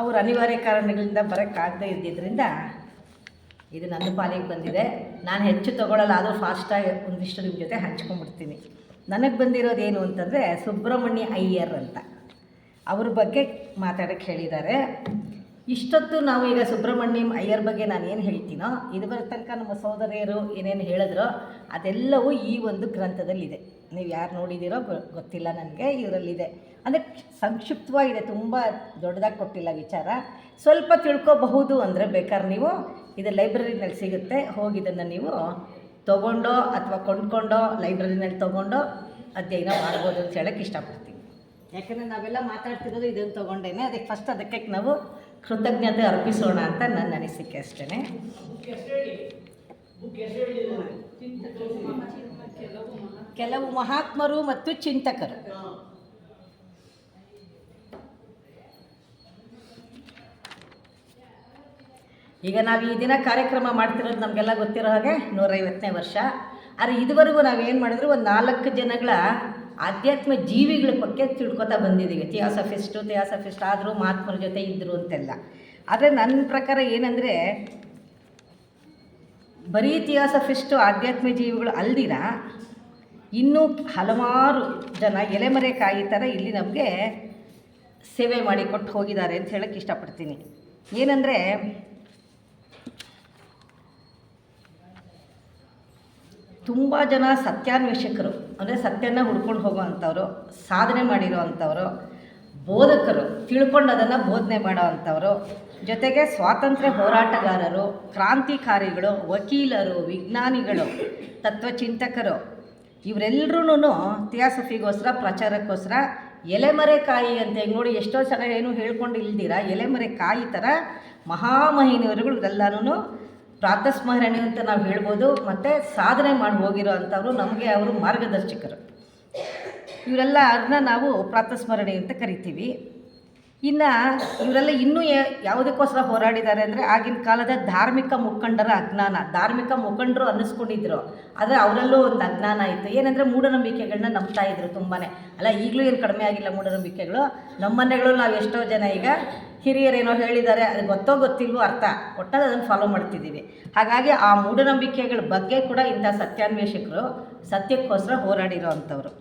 ಅವ್ರ ಅನಿವಾರ್ಯ ಕಾರಣಗಳಿಂದ ಬರೋಕ್ಕಾಗದೇ ಇದ್ದಿದ್ದರಿಂದ ಇದು ನನ್ನ ಪಾಲಿಗೆ ಬಂದಿದೆ. ನಾನು ಹೆಚ್ಚು ತೊಗೊಳ್ಳಲ್ಲ ಆದರೂ ಫಾಸ್ಟಾಗಿ ಒಂದಿಷ್ಟು ನಿಮ್ಮ ಜೊತೆ ಹಂಚ್ಕೊಂಡ್ಬಿಡ್ತೀನಿ. ನನಗೆ ಬಂದಿರೋದು ಏನು ಅಂತಂದರೆ ಸುಬ್ರಹ್ಮಣ್ಯ ಅಯ್ಯರ್ ಅಂತ. ಅವ್ರ ಬಗ್ಗೆ ಮಾತಾಡೋಕ್ಕೆ ಹೇಳಿದ್ದಾರೆ. ಇಷ್ಟೊತ್ತು ನಾವು ಈಗ ಸುಬ್ರಹ್ಮಣ್ಯಂ ಅಯ್ಯರ್ ಬಗ್ಗೆ ನಾನು ಏನು ಹೇಳ್ತೀನೋ ಇದುವರೆ ತನಕ ನಮ್ಮ ಸಹೋದರಿಯರು ಏನೇನು ಹೇಳಿದ್ರೋ ಅದೆಲ್ಲವೂ ಈ ಒಂದು ಗ್ರಂಥದಲ್ಲಿದೆ. ನೀವು ಯಾರು ನೋಡಿದ್ದೀರೋ ಗೊ- ಗೊತ್ತಿಲ್ಲ ನನಗೆ ಇವರಲ್ಲಿದೆ. ಅಂದರೆ ಸಂಕ್ಷಿಪ್ತವಾಗಿದೆ ತುಂಬ ದೊಡ್ಡದಾಗಿ ಕೊಟ್ಟಿಲ್ಲ ವಿಚಾರ. ಸ್ವಲ್ಪ ತಿಳ್ಕೊಬಹುದು ಅಂದರೆ ಬೇಕಾದ್ರೆ ನೀವು ಇದು ಲೈಬ್ರರಿನಲ್ಲಿ ಸಿಗುತ್ತೆ. ಹೋಗಿ ಇದನ್ನು ನೀವು ತೊಗೊಂಡೋ ಅಥವಾ ಕೊಂಡ್ಕೊಂಡೋ ಲೈಬ್ರರಿನಲ್ಲಿ ತೊಗೊಂಡೋ ಅಧ್ಯಯನ ಮಾಡ್ಬೋದು ಅಂತ ಹೇಳೋಕ್ಕೆ ಇಷ್ಟಪಡ್ತೀನಿ. ಯಾಕಂದರೆ ನಾವೆಲ್ಲ ಮಾತಾಡ್ತಿರೋದು ಇದನ್ನು ತೊಗೊಂಡೇನೆ. ಅದಕ್ಕೆ ಫಸ್ಟ್ ಅದಕ್ಕೆ ನಾವು ಕೃತಜ್ಞತೆ ಅರ್ಪಿಸೋಣ ಅಂತ ನನ್ನ ಅನಿಸಿಕೆ ಅಷ್ಟೇ ಕೆಲವು ಮಹಾತ್ಮರು ಮತ್ತು ಚಿಂತಕರು. ಈಗ ನಾವು ಈ ದಿನ ಕಾರ್ಯಕ್ರಮ ಮಾಡ್ತಿರೋದು ನಮಗೆಲ್ಲ ಗೊತ್ತಿರೋ ಹಾಗೆ ನೂರೈವತ್ತನೇ ವರ್ಷ. ಆದರೆ ಇದುವರೆಗೂ ನಾವೇನು ಮಾಡಿದ್ರು ಒಂದು ನಾಲ್ಕು ಜನಗಳ ಆಧ್ಯಾತ್ಮ ಜೀವಿಗಳ ಬಗ್ಗೆ ತಿಳ್ಕೊತಾ ಬಂದಿದ್ದೀವಿ ಥಿಯಾಸಫಿಸ್ಟು ಥಿಯಾಸಫಿಸ್ಟ್ ಆದರೂ ಮಹಾತ್ಮರ ಜೊತೆ ಇದ್ದರು ಅಂತೆಲ್ಲ. ಆದರೆ ನನ್ನ ಪ್ರಕಾರ ಏನಂದರೆ ಬರೀ ಥಿಯಾಸಫಿಸ್ಟು ಆಧ್ಯಾತ್ಮ ಜೀವಿಗಳು ಅಲ್ದಿರ ಇನ್ನೂ ಹಲವಾರು ಜನ ಎಲೆಮರೆ ಕಾಯಿ ಥರ ಇಲ್ಲಿ ನಮಗೆ ಸೇವೆ ಮಾಡಿ ಕೊಟ್ಟು ಹೋಗಿದ್ದಾರೆ ಅಂತ ಹೇಳಕ್ಕೆ ಇಷ್ಟಪಡ್ತೀನಿ. ಏನಂದರೆ, ತುಂಬ ಜನ ಸತ್ಯಾನ್ವೇಷಕರು, ಅಂದರೆ ಸತ್ಯನ ಹುಡ್ಕೊಂಡು ಹೋಗೋವಂಥವ್ರು, ಸಾಧನೆ ಮಾಡಿರೋ ಅಂಥವ್ರು ಬೋಧಕರು, ತಿಳ್ಕೊಂಡು ಅದನ್ನು ಬೋಧನೆ ಮಾಡೋ ಅಂಥವ್ರು ಜೊತೆಗೆ ಸ್ವಾತಂತ್ರ್ಯ ಹೋರಾಟಗಾರರು, ಕ್ರಾಂತಿಕಾರಿಗಳು, ವಕೀಲರು, ವಿಜ್ಞಾನಿಗಳು, ತತ್ವಚಿಂತಕರು ಇವರೆಲ್ಲರೂ ಥಿಯಾಸಫಿಗೋಸ್ಕರ, ಪ್ರಚಾರಕ್ಕೋಸ್ಕರ ಎಲೆಮರೆಕಾಯಿ ಅಂತ ಹೆಂಗೆ ನೋಡಿ ಎಷ್ಟೋ ಸಲ ಏನು ಹೇಳ್ಕೊಂಡು ಇಲ್ದಿರ ಎಲೆಮರೆಕಾಯಿ ಥರ ಮಹಾಮಹಿನಿಯವರುಗಳು ಇದೆಲ್ಲನೂ ಪ್ರಾತಸ್ಮರಣೆ ಅಂತ ನಾವು ಹೇಳ್ಬೋದು. ಮತ್ತು ಸಾಧನೆ ಮಾಡಿ ಹೋಗಿರೋ ಅಂಥವ್ರು ನಮಗೆ ಅವರು ಮಾರ್ಗದರ್ಶಕರು. ಇವರೆಲ್ಲ ಅದನ್ನ ನಾವು ಪ್ರಾತಸ್ಮರಣೆ ಅಂತ ಕರಿತೀವಿ. ಇನ್ನು ಇವರೆಲ್ಲ ಇನ್ನೂ ಯಾವುದಕ್ಕೋಸ್ಕರ ಹೋರಾಡಿದ್ದಾರೆ ಅಂದರೆ ಆಗಿನ ಕಾಲದ ಧಾರ್ಮಿಕ ಮುಖಂಡರ ಅಜ್ಞಾನ. ಧಾರ್ಮಿಕ ಮುಖಂಡರು ಅನ್ನಿಸ್ಕೊಂಡಿದ್ರು. ಆದರೆ ಅವರಲ್ಲೂ ಒಂದು ಅಜ್ಞಾನ ಇತ್ತು. ಏನಂದರೆ ಮೂಢನಂಬಿಕೆಗಳನ್ನ ನಂಬ್ತಾ ಇದ್ರು ತುಂಬಾ ಅಲ್ಲ, ಈಗಲೂ ಏನು ಕಡಿಮೆ ಆಗಿಲ್ಲ ಮೂಢನಂಬಿಕೆಗಳು? ನಮ್ಮ ಮನೆಗಳು ನಾವು ಎಷ್ಟೋ ಜನ ಈಗ ಹಿರಿಯರೇನೋ ಹೇಳಿದ್ದಾರೆ, ಅದು ಗೊತ್ತೋ ಗೊತ್ತಿಲ್ವೋ ಅರ್ಥ. ಒಟ್ಟಲ್ಲಿ ಅದನ್ನು ಫಾಲೋ ಮಾಡ್ತಿದ್ದೀವಿ. ಹಾಗಾಗಿ ಆ ಮೂಢನಂಬಿಕೆಗಳ ಬಗ್ಗೆ ಕೂಡ ಇಂಥ ಸತ್ಯಾನ್ವೇಷಕರು ಸತ್ಯಕ್ಕೋಸ್ಕರ ಹೋರಾಡಿರೋ ಅಂಥವ್ರು.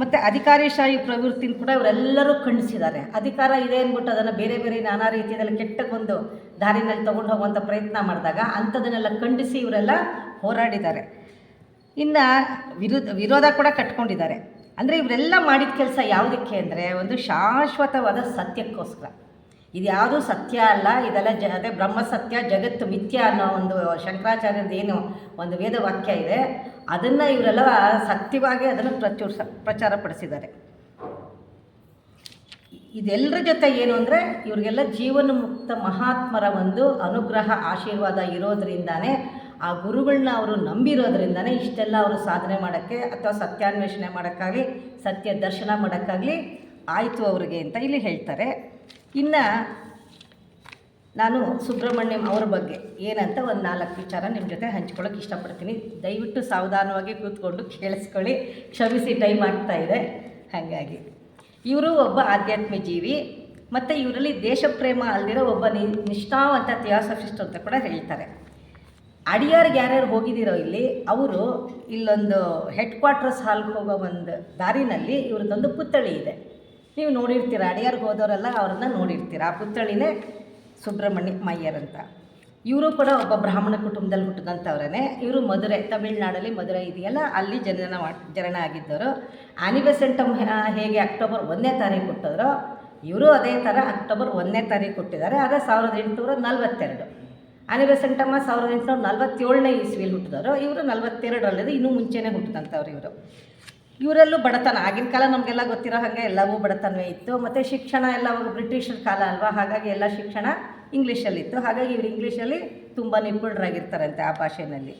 ಮತ್ತು ಅಧಿಕಾರಿಶಾಹಿ ಪ್ರವೃತ್ತಿನ ಕೂಡ ಇವರೆಲ್ಲರೂ ಖಂಡಿಸಿದ್ದಾರೆ. ಅಧಿಕಾರ ಇದೆ ಅಂದ್ಬಿಟ್ಟು ಅದನ್ನು ಬೇರೆ ಬೇರೆ ನಾನಾ ರೀತಿಯಲ್ಲಿ ಕೆಟ್ಟ ಒಂದು ದಾರಿನಲ್ಲಿ ತೊಗೊಂಡು ಹೋಗುವಂಥ ಪ್ರಯತ್ನ ಮಾಡಿದಾಗ ಅಂಥದನ್ನೆಲ್ಲ ಖಂಡಿಸಿ ಇವರೆಲ್ಲ ಹೋರಾಡಿದ್ದಾರೆ. ಇನ್ನು ವಿರುದ್ಧ ವಿರೋಧ ಕೂಡ ಕಟ್ಕೊಂಡಿದ್ದಾರೆ. ಅಂದರೆ ಇವರೆಲ್ಲ ಮಾಡಿದ ಕೆಲಸ ಯಾವುದಕ್ಕೆ ಅಂದರೆ ಒಂದು ಶಾಶ್ವತವಾದ ಸತ್ಯಕ್ಕೋಸ್ಕರ. ಇದು ಯಾವುದೂ ಸತ್ಯ ಅಲ್ಲ, ಇದೆಲ್ಲ ಜ ಅದೇ ಬ್ರಹ್ಮ ಸತ್ಯ, ಜಗತ್ತು ಮಿಥ್ಯ ಅನ್ನೋ ಒಂದು ಶಂಕರಾಚಾರ್ಯದ ಏನು ಒಂದು ವೇದ ವಾಕ್ಯ ಇದೆ. ಅದನ್ನು ಇವರೆಲ್ಲ ಸತ್ಯವಾಗಿ ಅದನ್ನು ಪ್ರಚುರ ಪ್ರಚಾರ ಪಡಿಸಿದ್ದಾರೆ. ಇದೆಲ್ಲರ ಜೊತೆ ಏನು ಅಂದರೆ ಇವರಿಗೆಲ್ಲ ಜೀವನ ಮುಕ್ತ ಮಹಾತ್ಮರ ಒಂದು ಅನುಗ್ರಹ, ಆಶೀರ್ವಾದ ಇರೋದ್ರಿಂದಾನೇ ಆ ಗುರುಗಳನ್ನ ಅವರು ನಂಬಿರೋದ್ರಿಂದನೇ ಇಷ್ಟೆಲ್ಲ ಅವರು ಸಾಧನೆ ಮಾಡೋಕ್ಕೆ ಅಥವಾ ಸತ್ಯಾನ್ವೇಷಣೆ ಮಾಡೋಕ್ಕಾಗಲಿ ಸತ್ಯ ದರ್ಶನ ಮಾಡೋಕ್ಕಾಗಲಿ ಆಯಿತು ಅವರಿಗೆ ಅಂತ ಇಲ್ಲಿ ಹೇಳ್ತಾರೆ. ಇನ್ನು ನಾನು ಸುಬ್ರಹ್ಮಣ್ಯಂ ಅವರ ಬಗ್ಗೆ ಏನಂತ ಒಂದು ನಾಲ್ಕು ವಿಚಾರ ನಿಮ್ಮ ಜೊತೆ ಹಂಚ್ಕೊಳ್ಳೋಕೆ ಇಷ್ಟಪಡ್ತೀನಿ. ದಯವಿಟ್ಟು ಸಾವಧಾನವಾಗಿ ಕೂತ್ಕೊಂಡು ಕೇಳಿಸ್ಕೊಳ್ಳಿ. ಕ್ಷಮಿಸಿ ಟೈಮ್ ಆಗ್ತಾ ಇದೆ. ಹಾಗಾಗಿ, ಇವರು ಒಬ್ಬ ಆಧ್ಯಾತ್ಮ ಜೀವಿ, ಮತ್ತು ಇವರಲ್ಲಿ ದೇಶಪ್ರೇಮ ಅಲ್ದಿರೋ ಒಬ್ಬ ನಿ, ನಿಷ್ಠಾವಂತ ಥಿಯಾಸಫಿಸ್ಟ್ ಅಂತ ಕೂಡ ಹೇಳ್ತಾರೆ. ಅಡಿಯಾರ್ಗೆ ಯಾರ್ಯಾರು ಹೋಗಿದ್ದೀರೋ ಇಲ್ಲಿ, ಅವರು ಇಲ್ಲೊಂದು ಹೆಡ್ ಕ್ವಾರ್ಟರ್ಸ್ ಹಾಲ್ಗೆ ಹೋಗೋ ಒಂದು ದಾರಿನಲ್ಲಿ ಇವ್ರದ್ದೊಂದು ಪುತ್ಥಳಿ ಇದೆ. ನೀವು ನೋಡಿರ್ತೀರ, ಅಡಿಯಾರ್ಗೆ ಹೋದವರೆಲ್ಲ ಅವ್ರನ್ನ ನೋಡಿರ್ತೀರ? ಆ ಪುತ್ಥಳಿನೇ ಸುಬ್ರಹ್ಮಣ್ಯ ಮಯ್ಯರ್ ಅಂತ. ಇವರು ಕೂಡ ಒಬ್ಬ ಬ್ರಾಹ್ಮಣ ಕುಟುಂಬದಲ್ಲಿ ಹುಟ್ಟಿದಂಥವ್ರೇ ಇವರು ಮಧುರೆ, ತಮಿಳ್ನಾಡಲ್ಲಿ ಮಧುರೆ ಇದೆಯಲ್ಲ, ಅಲ್ಲಿ ಜನನ ಜನನ ಆಗಿದ್ದವರು. ಆನಿಬೆಸೆಂಟಮ್ ಹೇಗೆ ಅಕ್ಟೋಬರ್ ಒಂದನೇ ತಾರೀಕು ಹುಟ್ಟಿದ್ರು, ಇವರು ಅದೇ ಥರ ಅಕ್ಟೋಬರ್ ಒಂದನೇ ತಾರೀಕು ಹುಟ್ಟಿದ್ದಾರೆ. ಆದರೆ ಸಾವಿರದ ಎಂಟುನೂರ ನಲವತ್ತೆರಡು. ಆನಿಬೆಸೆಂಟಮ್ಮ ಸಾವಿರದ ಎಂಟುನೂರ ನಲ್ವತ್ತೇಳನೇ ಇಸ್ವಿಲಿ ಹುಟ್ಟಿದವರು. ಇವರು ನಲ್ವತ್ತೆರಡರಲ್ಲಿದ್ದು ಇನ್ನೂ ಮುಂಚೆನೇ ಹುಟ್ಟಿದಂಥವ್ರು ಇವರು. ಇವರಲ್ಲೂ ಬಡತನ. ಆಗಿನ ಕಾಲ ನಮಗೆಲ್ಲ ಗೊತ್ತಿರೋ ಹಾಗೆ ಎಲ್ಲವೂ ಬಡತನವೇ ಇತ್ತು. ಮತ್ತು ಶಿಕ್ಷಣ ಎಲ್ಲ ಅವಾಗ ಬ್ರಿಟಿಷರ ಕಾಲ ಅಲ್ವಾ? ಹಾಗಾಗಿ ಎಲ್ಲ ಶಿಕ್ಷಣ ಇಂಗ್ಲೀಷಲ್ಲಿತ್ತು. ಹಾಗಾಗಿ ಇವರು ಇಂಗ್ಲೀಷಲ್ಲಿ ತುಂಬ ನಿಪುಣರಾಗಿರ್ತಾರಂತೆ ಆ ಭಾಷೆಯಲ್ಲಿ.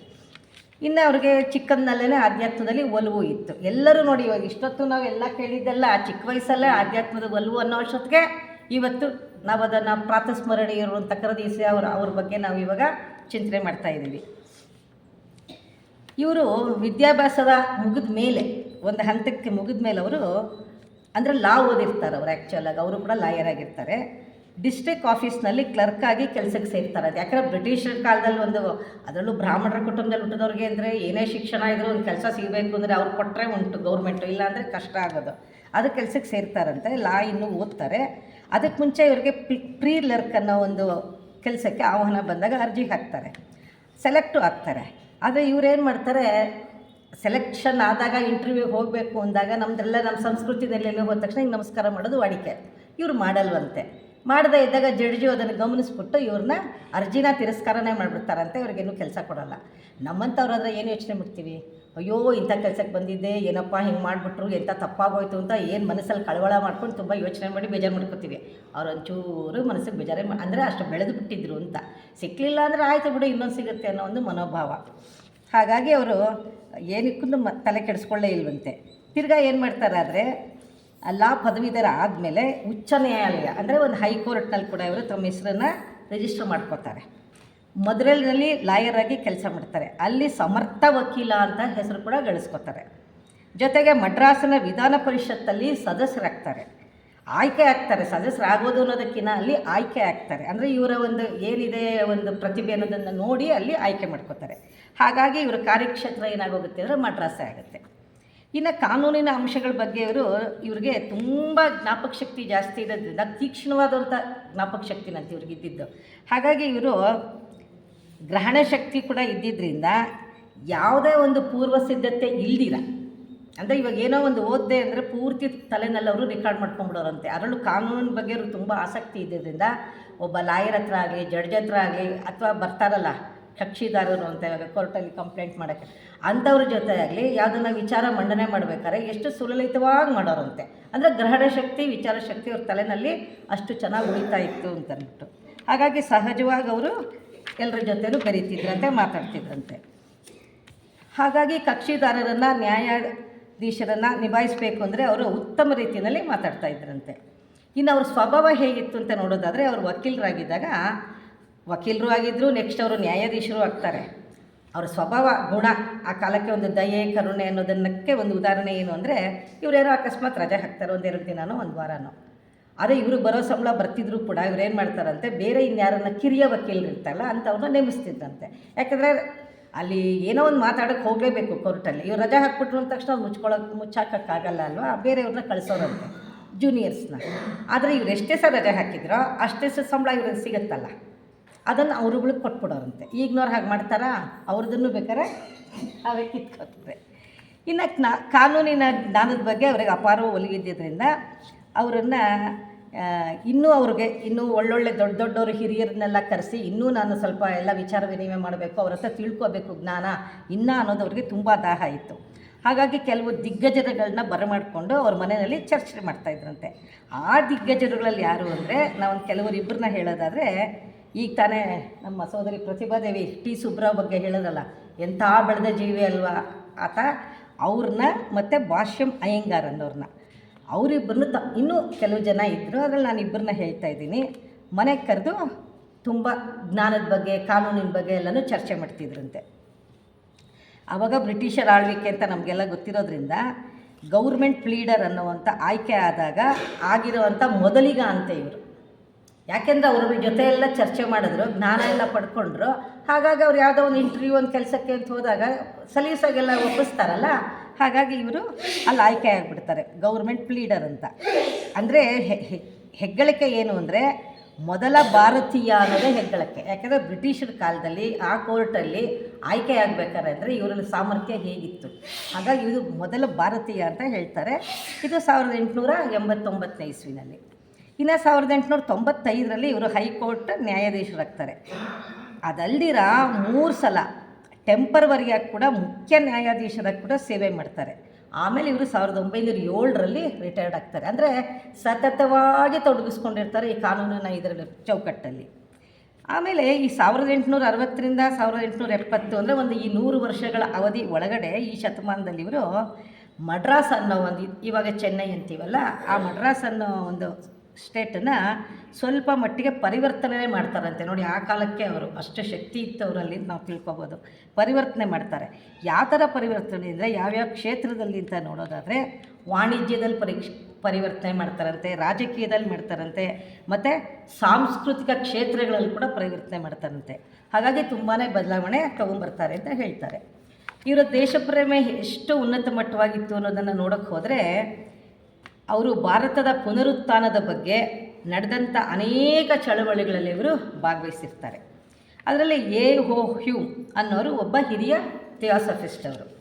ಇನ್ನು ಅವ್ರಿಗೆ ಚಿಕ್ಕಂದಲ್ಲೇ ಆಧ್ಯಾತ್ಮದಲ್ಲಿ ಒಲವು ಇತ್ತು. ಎಲ್ಲರೂ ನೋಡಿ ಇವಾಗ ಇಷ್ಟೊತ್ತು ನಾವು ಎಲ್ಲ ಕೇಳಿದ್ದೆಲ್ಲ ಚಿಕ್ಕ ವಯಸ್ಸಲ್ಲೇ ಆಧ್ಯಾತ್ಮದ ಒಲವು ಅನ್ನೋ ಅಷ್ಟೊತ್ತಿಗೆ ಇವತ್ತು ನಾವು ಅದನ್ನು ಪ್ರಾತಸ್ಮರಣೀಯರು ಅಂತ ಕರೆದಿಸಿ ಅವ್ರ ಅವ್ರ ಬಗ್ಗೆ ನಾವು ಇವಾಗ ಚಿಂತನೆ ಮಾಡ್ತಾ ಇದ್ದೀವಿ. ಇವರು ವಿದ್ಯಾಭ್ಯಾಸದ ಮುಗಿದ ಮೇಲೆ ಒಂದು ಹಂತಕ್ಕೆ ಮುಗಿದ ಮೇಲೆ ಅವರು, ಅಂದರೆ ಲಾ ಓದಿರ್ತಾರೆ ಅವರು ಆ್ಯಕ್ಚುಲಾಗಿ ಅವರು ಕೂಡ ಲಾಯರ್ ಆಗಿರ್ತಾರೆ. ಡಿಸ್ಟ್ರಿಕ್ಟ್ ಆಫೀಸ್ನಲ್ಲಿ ಕ್ಲರ್ಕ್ ಆಗಿ ಕೆಲಸಕ್ಕೆ ಸೇರ್ತಾರೆ. ಅದು ಯಾಕಂದರೆ ಬ್ರಿಟಿಷರ ಕಾಲದಲ್ಲಿ ಒಂದು ಅದರಲ್ಲೂ ಬ್ರಾಹ್ಮಣರ ಕುಟುಂಬದಲ್ಲಿ ಹುಟ್ಟಿದವ್ರಿಗೆ ಅಂದರೆ ಏನೇ ಶಿಕ್ಷಣ ಇದ್ದರೂ ಒಂದು ಕೆಲಸ ಸಿಗಬೇಕು ಅಂದರೆ ಅವ್ರು ಕೊಟ್ಟರೆ ಉಂಟು ಗೌರ್ಮೆಂಟು ಇಲ್ಲಾಂದರೆ ಕಷ್ಟ ಆಗೋದು. ಅದು ಕೆಲಸಕ್ಕೆ ಸೇರ್ತಾರಂತೆ ಲಾ ಇನ್ನೂ ಓದ್ತಾರೆ. ಅದಕ್ಕೆ ಮುಂಚೆ ಇವರಿಗೆ ಪ್ರೀ ಲರ್ಕ್ ಅನ್ನೋ ಒಂದು ಕೆಲಸಕ್ಕೆ ಆಹ್ವಾನ ಬಂದಾಗ ಅರ್ಜಿ ಹಾಕ್ತಾರೆ. ಸೆಲೆಕ್ಟು ಆಗ್ತಾರೆ. ಆದರೆ ಇವ್ರೇನು ಮಾಡ್ತಾರೆ ಸೆಲೆಕ್ಷನ್ ಆದಾಗ ಇಂಟರ್ವ್ಯೂ ಹೋಗಬೇಕು ಅಂದಾಗ ನಮ್ಮದೆಲ್ಲ ನಮ್ಮ ಸಂಸ್ಕೃತಿದಲ್ಲೆಲ್ಲ ಹೋದ ತಕ್ಷಣ ಹಿಂಗೆ ನಮಸ್ಕಾರ ಮಾಡೋದು ವಾಡಿಕೆ. ಇವ್ರು ಮಾಡಲ್ವಂತೆ. ಮಾಡದೇ ಇದ್ದಾಗ ಜಡ್ಜು ಅದನ್ನು ಗಮನಿಸ್ಬಿಟ್ಟು ಇವ್ರನ್ನ ಅರ್ಜಿನ ತಿರಸ್ಕಾರನೇ ಮಾಡಿಬಿಡ್ತಾರಂತೆ ಇವ್ರಿಗೇನು ಕೆಲಸ ಕೊಡೋಲ್ಲ. ನಮ್ಮಂಥವ್ರಾದ್ರೆ ಏನು ಯೋಚನೆ ಮಾಡ್ತೀವಿ? ಅಯ್ಯೋ, ಇಂಥ ಕೆಲಸಕ್ಕೆ ಬಂದಿದ್ದೆ, ಏನಪ್ಪ ಹಿಂಗೆ ಮಾಡಿಬಿಟ್ರು ಎಂಥ ತಪ್ಪಾಗೋಯ್ತು ಅಂತ ಏನು ಮನಸ್ಸಲ್ಲಿ ಕಳವಳ ಮಾಡ್ಕೊಂಡು ತುಂಬ ಯೋಚನೆ ಮಾಡಿ ಬೇಜಾರು ಮಾಡ್ಕೋತೀವಿ. ಅವ್ರು ಒಂಚೂರು ಮನಸ್ಸಿಗೆ ಬೇಜಾರೇ ಅಂದರೆ ಅಷ್ಟು ಬೆಳೆದು ಬಿಟ್ಟಿದ್ರು ಅಂತ. ಸಿಕ್ಕಲಿಲ್ಲ ಅಂದರೆ ಆಯಿತು ಬಿಡು, ಇನ್ನೊಂದು ಸಿಗುತ್ತೆ ಅನ್ನೋ ಒಂದು ಮನೋಭಾವ. ಹಾಗಾಗಿ ಅವರು ಏನಕ್ಕೂ ಮ ತಲೆ ಕೆಡಿಸ್ಕೊಳ್ಳೇ ಇಲ್ವಂತೆ. ತಿರ್ಗಾ ಏನು ಮಾಡ್ತಾರಾದರೆ ಲಾ ಪದವೀಧರ ಆದಮೇಲೆ ಉಚ್ಚ ನ್ಯಾಯಾಲಯ, ಅಂದರೆ ಒಂದು ಹೈಕೋರ್ಟ್ನಲ್ಲಿ ಕೂಡ ಇವರು ತಮ್ಮ ಹೆಸರನ್ನು ರಿಜಿಸ್ಟರ್ ಮಾಡ್ಕೋತಾರೆ. ಮದುವೆಯಲ್ಲಿ ಲಾಯರ್ ಆಗಿ ಕೆಲಸ ಮಾಡ್ತಾರೆ. ಅಲ್ಲಿ ಸಮರ್ಥ ವಕೀಲ ಅಂತ ಹೆಸರು ಕೂಡ ಗಳಿಸ್ಕೋತಾರೆ. ಜೊತೆಗೆ ಮಡ್ರಾಸಿನ ವಿಧಾನ ಪರಿಷತ್ತಲ್ಲಿ ಸದಸ್ಯರಾಗ್ತಾರೆ. ಆಯ್ಕೆ ಆಗ್ತಾರೆ. ಸದಸ್ಯರಾಗೋದು ಅನ್ನೋದಕ್ಕಿಂತ ಅಲ್ಲಿ ಆಯ್ಕೆ ಆಗ್ತಾರೆ. ಅಂದರೆ ಇವರ ಒಂದು ಏನಿದೆ ಒಂದು ಪ್ರತಿಭೆ ಅನ್ನೋದನ್ನು ನೋಡಿ ಅಲ್ಲಿ ಆಯ್ಕೆ ಮಾಡ್ಕೋತಾರೆ. ಹಾಗಾಗಿ ಇವರ ಕಾರ್ಯಕ್ಷೇತ್ರ ಏನಾಗೋಗುತ್ತೆ ಅಂದರೆ ಮಡ್ರಾಸೆ ಆಗುತ್ತೆ. ಇನ್ನು ಕಾನೂನಿನ ಅಂಶಗಳ ಬಗ್ಗೆ ಇವರು ಇವ್ರಿಗೆ ತುಂಬ ಜ್ಞಾಪಕ ಶಕ್ತಿ ಜಾಸ್ತಿ ಇರೋದ್ರಿಂದ ತೀಕ್ಷ್ಣವಾದಂಥ ಜ್ಞಾಪಕ ಶಕ್ತಿನಂತ ಇವ್ರಿಗೆ ಇದ್ದಿದ್ದು. ಹಾಗಾಗಿ ಇವರು ಗ್ರಹಣ ಶಕ್ತಿ ಕೂಡ ಇದ್ದಿದ್ದರಿಂದ ಯಾವುದೇ ಒಂದು ಪೂರ್ವ ಸಿದ್ಧತೆ ಇಲ್ದಿರ, ಅಂದರೆ ಇವಾಗ ಏನೋ ಒಂದು ಓದ್ದೆ ಅಂದರೆ ಪೂರ್ತಿ ತಲೆನಲ್ಲಿ ಅವರು ರೆಕಾರ್ಡ್ ಮಾಡ್ಕೊಂಬಿಡೋರಂತೆ ಅದರಲ್ಲೂ ಕಾನೂನಿನ ಬಗ್ಗೆ ಅವರು ತುಂಬ ಆಸಕ್ತಿ ಇದ್ದಿದ್ದರಿಂದ ಒಬ್ಬ ಲಾಯರ್ ಹತ್ರ ಆಗಲಿ, ಜಡ್ಜ್ ಹತ್ರ ಆಗಲಿ, ಅಥವಾ ಬರ್ತಾರಲ್ಲ ಕಕ್ಷಿದಾರರು ಅಂತ ಇವಾಗ ಕೋರ್ಟಲ್ಲಿ ಕಂಪ್ಲೇಂಟ್ ಮಾಡೋಕ್ಕೆ. ಅಂಥವ್ರ ಜೊತೆ ಆಗಲಿ ಯಾವುದನ್ನು ವಿಚಾರ ಮಂಡನೆ ಮಾಡಬೇಕಾದ್ರೆ ಎಷ್ಟು ಸುಲಲಿತವಾಗಿ ಮಾಡೋರಂತೆ. ಅಂದರೆ ಗ್ರಹಣ ಶಕ್ತಿ, ವಿಚಾರ ಶಕ್ತಿ ಅವ್ರ ತಲೆನಲ್ಲಿ ಅಷ್ಟು ಚೆನ್ನಾಗಿ ಉಳಿತಾ ಇತ್ತು ಅಂತ ಅಂದ್ಬಿಟ್ಟು. ಹಾಗಾಗಿ ಸಹಜವಾಗಿ ಅವರು ಎಲ್ಲರ ಜೊತೆನೂ ಬೆರೀತಿದ್ರಂತೆ, ಮಾತಾಡ್ತಿದ್ರಂತೆ. ಹಾಗಾಗಿ ಕಕ್ಷಿದಾರರನ್ನು, ನ್ಯಾಯಾಧೀಶರನ್ನು ನಿಭಾಯಿಸಬೇಕು ಅಂದರೆ ಅವರು ಉತ್ತಮ ರೀತಿಯಲ್ಲಿ ಮಾತಾಡ್ತಾ ಇದ್ರಂತೆ. ಇನ್ನು ಅವ್ರ ಸ್ವಭಾವ ಹೇಗಿತ್ತು ಅಂತ ನೋಡೋದಾದರೆ ಅವರು ವಕೀಲರಾಗಿದ್ದಾಗ ವಕೀಲರು ಆಗಿದ್ದರು ನೆಕ್ಸ್ಟ್ ಅವರು ನ್ಯಾಯಾಧೀಶರು ಆಗ್ತಾರೆ. ಅವರ ಸ್ವಭಾವ, ಗುಣ, ಆ ಕಾಲಕ್ಕೆ ಒಂದು ದಯೆ, ಕರುಣೆ ಅನ್ನೋದನ್ನಕ್ಕೆ ಒಂದು ಉದಾಹರಣೆ ಏನು ಅಂದರೆ ಇವರೇನೋ ಅಕಸ್ಮಾತ್ ರಜೆ ಹಾಕ್ತಾರೆ ಒಂದೆರಡು ದಿನನೋ, ಒಂದು ವಾರನೋ. ಆದರೆ ಇವ್ರಿಗೆ ಬರೋ ಸಂಬಳ ಬರ್ತಿದ್ರು ಕೂಡ ಇವ್ರೇನು ಮಾಡ್ತಾರಂತೆ, ಬೇರೆ ಇನ್ಯಾರನ್ನ ಕಿರಿಯ ವಕೀಲರು ಇರ್ತಾರಲ್ಲ ಅಂಥವ್ರನ್ನ ನೇಮಿಸ್ತಿದ್ದಂತೆ ಯಾಕಂದರೆ ಅಲ್ಲಿ ಏನೋ ಒಂದು ಮಾತಾಡೋಕ್ಕೆ ಹೋಗಲೇಬೇಕು ಕೋರ್ಟಲ್ಲಿ. ಇವ್ರು ರಜೆ ಹಾಕ್ಬಿಟ್ರು ಅಂದ ತಕ್ಷಣ ಮುಚ್ಕೊಳ್ಳೋಕೆ ಮುಚ್ಚಾಕೋಕ್ಕಾಗಲ್ಲ ಅಲ್ವಾ? ಬೇರೆಯವ್ರನ್ನ ಕಳಿಸೋರಂತೆ ಜೂನಿಯರ್ಸ್ನ ಆದರೆ ಇವ್ರು ಎಷ್ಟೇ ಸಹ ರಜೆ ಹಾಕಿದ್ರೋ, ಅಷ್ಟೇ ಸಂಬಳ ಇವ್ರಿಗೆ ಸಿಗುತ್ತಲ್ಲ. ಅದನ್ನು ಅವ್ರುಗಳಿಗೆ ಕೊಟ್ಬಿಡೋರಂತೆ. ಈಗಿನವ್ರು ಹಾಗೆ ಮಾಡ್ತಾರಾ? ಅವ್ರದನ್ನು ಬೇಕಾರೆ ಅವೇ ಕಿತ್ಕೋತಾರೆ ಇನ್ನು ಜ್ಞಾ ಕಾನೂನಿನ ಜ್ಞಾನದ ಬಗ್ಗೆ ಅವ್ರಿಗೆ ಅಪಾರ ಒಲಿಗಿದ್ದರಿಂದ ಅವರನ್ನು ಇನ್ನೂ ಅವ್ರಿಗೆ, ಇನ್ನೂ ಒಳ್ಳೊಳ್ಳೆ ದೊಡ್ಡ ದೊಡ್ಡವರು ಹಿರಿಯರನ್ನೆಲ್ಲ ಕರೆಸಿ ಇನ್ನೂ ನಾನು ಸ್ವಲ್ಪ ಎಲ್ಲ ವಿಚಾರ ವಿನಿಮಯ ಮಾಡಬೇಕು, ಅವ್ರ ಹತ್ರ ತಿಳ್ಕೋಬೇಕು ಜ್ಞಾನ ಇನ್ನೂ ಅನ್ನೋದು ಅವ್ರಿಗೆ ತುಂಬ ದಾಹ ಇತ್ತು. ಹಾಗಾಗಿ ಕೆಲವು ದಿಗ್ಗಜರುಗಳನ್ನ ಬರಮಾಡಿಕೊಂಡು ಅವ್ರ ಮನೆಯಲ್ಲಿ ಚರ್ಚೆ ಮಾಡ್ತಾಯಿದ್ರಂತೆ ಆ ದಿಗ್ಗಜರುಗಳಲ್ಲಿ ಯಾರು ಅಂದರೆ ನಾವು ಕೆಲವರು ಇಬ್ಬರನ್ನ ಹೇಳೋದಾದರೆ ಈಗ ತಾನೇ ನಮ್ಮ ಸೋದರಿ ಪ್ರತಿಭಾದೇವಿ ಟಿ ಸುಬ್ರಾವ್ ಬಗ್ಗೆ ಹೇಳೋದಲ್ಲ, ಎಂಥ ಬೆಳೆದ ಜೀವಿ ಅಲ್ವಾ ಆತ? ಅವ್ರನ್ನ ಮತ್ತು ಭಾಷ್ಯಂ ಅಯ್ಯಂಗಾರ್ ಅನ್ನೋರನ್ನ ಅವರಿಬ್ಬರನ್ನು ತ, ಇನ್ನೂ ಕೆಲವು ಜನ ಇದ್ದರು ಅದ್ರಲ್ಲಿ ನಾನು ಇಬ್ಬರನ್ನ ಹೇಳ್ತಾ ಇದ್ದೀನಿ. ಮನೆಗೆ ಕರೆದು ತುಂಬ ಜ್ಞಾನದ ಬಗ್ಗೆ, ಕಾನೂನಿನ ಬಗ್ಗೆ ಎಲ್ಲನೂ ಚರ್ಚೆ ಮಾಡ್ತಿದ್ರಂತೆ. ಆವಾಗ ಬ್ರಿಟಿಷರ ಆಳ್ವಿಕೆ ಅಂತ ನಮಗೆಲ್ಲ ಗೊತ್ತಿರೋದ್ರಿಂದ ಗೌರ್ಮೆಂಟ್ ಪ್ಲೀಡರ್ ಅನ್ನುವಂಥ ಆಯ್ಕೆ ಆದಾಗ ಆಗಿರುವಂಥ ಮೊದಲಿಗ ಅಂತ ಇವರು. ಯಾಕೆಂದರೆ ಅವ್ರ ಜೊತೆ ಎಲ್ಲ ಚರ್ಚೆ ಮಾಡಿದ್ರು, ಜ್ಞಾನ ಎಲ್ಲ ಪಡ್ಕೊಂಡ್ರು. ಹಾಗಾಗಿ ಅವ್ರು ಯಾವುದೋ ಒಂದು ಇಂಟರ್ವ್ಯೂ ಒಂದು ಕೆಲಸಕ್ಕೆ ಅಂತ ಹೋದಾಗ ಸಲೀಸಾಗೆಲ್ಲ ಒಪ್ಪಿಸ್ತಾರಲ್ಲ, ಹಾಗಾಗಿ ಇವರು ಅಲ್ಲಿ ಆಯ್ಕೆ ಆಗಿಬಿಡ್ತಾರೆ ಗೌರ್ಮೆಂಟ್ ಪ್ಲೀಡರ್ ಅಂತ. ಅಂದರೆ ಹೆಗ್ಗಳಿಕೆ ಏನು ಅಂದರೆ, ಮೊದಲ ಭಾರತೀಯ ಅನ್ನೋದೇ ಹೆಗ್ಗಳಿಕೆ. ಯಾಕೆಂದರೆ ಬ್ರಿಟಿಷರ ಕಾಲದಲ್ಲಿ ಆ ಕೋರ್ಟಲ್ಲಿ ಆಯ್ಕೆ ಆಗಬೇಕಾದ್ರೆ ಅಂದರೆ ಇವರಲ್ಲಿ ಸಾಮರ್ಥ್ಯ ಹೇಗಿತ್ತು? ಹಾಗಾಗಿ ಇದು ಮೊದಲ ಭಾರತೀಯ ಅಂತ ಹೇಳ್ತಾರೆ. ಇದು ಸಾವಿರದ ಎಂಟುನೂರ ಎಂಬತ್ತೊಂಬತ್ತನೇ ಇಸ್ವಿನಲ್ಲಿ. ಇನ್ನು ಸಾವಿರದ ಎಂಟುನೂರ ತೊಂಬತ್ತೈದರಲ್ಲಿ ಇವರು ಹೈಕೋರ್ಟ್ ನ್ಯಾಯಾಧೀಶರಾಗ್ತಾರೆ ಅದಲ್ದಿರ ಮೂರು ಸಲ ಟೆಂಪರ್ವರಿಯಾಗಿ ಕೂಡ ಮುಖ್ಯ ನ್ಯಾಯಾಧೀಶರಾಗಿ ಕೂಡ ಸೇವೆ ಮಾಡ್ತಾರೆ. ಆಮೇಲೆ ಇವರು ಸಾವಿರದ ಒಂಬೈನೂರ ಏಳರಲ್ಲಿ ರಿಟೈರ್ಡ್ ಆಗ್ತಾರೆ. ಅಂದರೆ ಸತತವಾಗಿ ತೊಡಗಿಸ್ಕೊಂಡಿರ್ತಾರೆ ಈ ಕಾನೂನಿನ ಇದರಲ್ಲಿ ಚೌಕಟ್ಟಲ್ಲಿ. ಆಮೇಲೆ ಈ ಸಾವಿರದ ಎಂಟುನೂರ ಅರವತ್ತರಿಂದ ಸಾವಿರದ ಎಂಟುನೂರ ಎಪ್ಪತ್ತು ಅಂದರೆ ಒಂದು ಈ ನೂರು ವರ್ಷಗಳ ಅವಧಿ ಒಳಗಡೆ ಈ ಶತಮಾನದಲ್ಲಿ ಇವರು ಮಡ್ರಾಸ್ ಅನ್ನೋ ಒಂದು, ಇವಾಗ ಚೆನ್ನೈ ಅಂತೀವಲ್ಲ, ಆ ಮಡ್ರಾಸ್ ಅನ್ನೋ ಒಂದು ಸ್ಟೇಟನ್ನು ಸ್ವಲ್ಪ ಮಟ್ಟಿಗೆ ಪರಿವರ್ತನೆ ಮಾಡ್ತಾರಂತೆ. ನೋಡಿ, ಆ ಕಾಲಕ್ಕೆ ಅವರು ಅಷ್ಟು ಶಕ್ತಿ ಇತ್ತು ಅವರಲ್ಲಿ ನಾವು ತಿಳ್ಕೊಬೋದು. ಪರಿವರ್ತನೆ ಮಾಡ್ತಾರೆ. ಯಾವ ಥರ ಪರಿವರ್ತನೆ ಅಂದರೆ, ಯಾವ್ಯಾವ ಕ್ಷೇತ್ರದಲ್ಲಿ ಅಂತ ನೋಡೋದಾದರೆ, ವಾಣಿಜ್ಯದಲ್ಲಿ ಪರೀಕ್ಷೆ, ಪರಿವರ್ತನೆ ಮಾಡ್ತಾರಂತೆ, ರಾಜಕೀಯದಲ್ಲಿ ಮಾಡ್ತಾರಂತೆ, ಮತ್ತು ಸಾಂಸ್ಕೃತಿಕ ಕ್ಷೇತ್ರಗಳಲ್ಲಿ ಕೂಡ ಪರಿವರ್ತನೆ ಮಾಡ್ತಾರಂತೆ. ಹಾಗಾಗಿ ತುಂಬಾ ಬದಲಾವಣೆ ತೊಗೊಂಬರ್ತಾರೆ ಅಂತ ಹೇಳ್ತಾರೆ. ಇವರ ದೇಶಪ್ರೇಮ ಎಷ್ಟು ಉನ್ನತ ಮಟ್ಟವಾಗಿತ್ತು ಅನ್ನೋದನ್ನು ನೋಡೋಕ್ಕೆ ಹೋದರೆ ಅವರು ಭಾರತದ ಪುನರುತ್ಥಾನದ ಬಗ್ಗೆ ನಡೆದಂಥ ಅನೇಕ ಚಳವಳಿಗಳಲ್ಲಿ ಇವರು ಭಾಗವಹಿಸಿರ್ತಾರೆ. ಅದರಲ್ಲಿ ಎ ಹೋ ಹ್ಯೂ ಅನ್ನೋರು ಒಬ್ಬ ಹಿರಿಯ ಥಿಯಾಸಫಿಸ್ಟ್ ಅವರು.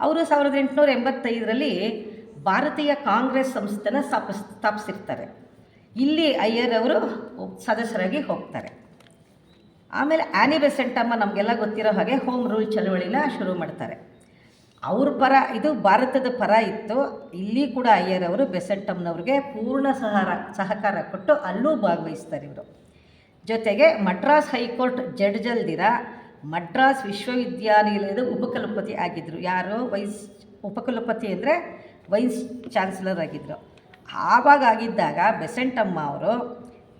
ಅವರು ಸಾವಿರದ ಎಂಟುನೂರ ಎಂಬತ್ತೈದರಲ್ಲಿ ಭಾರತೀಯ ಕಾಂಗ್ರೆಸ್ ಸಂಸ್ಥೆನ ಸ್ಥಾಪಿಸ್ ಸ್ಥಾಪಿಸಿರ್ತಾರೆ. ಇಲ್ಲಿ ಅಯ್ಯರ್ ಅವರು ಸದಸ್ಯರಾಗಿ ಹೋಗ್ತಾರೆ. ಆಮೇಲೆ ಆ್ಯನಿ ಬೆಸೆಂಟಮ್ಮ ನಮಗೆಲ್ಲ ಗೊತ್ತಿರೋ ಹಾಗೆ ಹೋಮ್ ರೂಲ್ ಚಳವಳಿನ ಶುರು ಮಾಡ್ತಾರೆ. ಅವ್ರ ಪರ, ಇದು ಭಾರತದ ಪರ ಇತ್ತು. ಇಲ್ಲಿ ಕೂಡ ಅಯ್ಯರ್ ಅವರು ಬೆಸೆಂಟಮ್ನವ್ರಿಗೆ ಪೂರ್ಣ ಸಹಕಾರ ಸಹಕಾರ ಕೊಟ್ಟು ಅಲ್ಲೂ ಭಾಗವಹಿಸ್ತಾರೆ ಇವರು. ಜೊತೆಗೆ ಮಡ್ರಾಸ್ ಹೈಕೋರ್ಟ್ ಜಡ್ಜ್ ಜಡ್ಜಲ್ದಿರ ಮಡ್ರಾಸ್ ವಿಶ್ವವಿದ್ಯಾನಿಲಯದ ಉಪಕುಲಪತಿ ಆಗಿದ್ದರು ಯಾರು? ವೈಸ್ ಉಪಕುಲಪತಿ ಅಂದರೆ ವೈಸ್ ಚಾನ್ಸಲರ್ ಆಗಿದ್ದರು ಆವಾಗ ಆಗಿದ್ದಾಗ ಬೆಸೆಂಟಮ್ಮ ಅವರು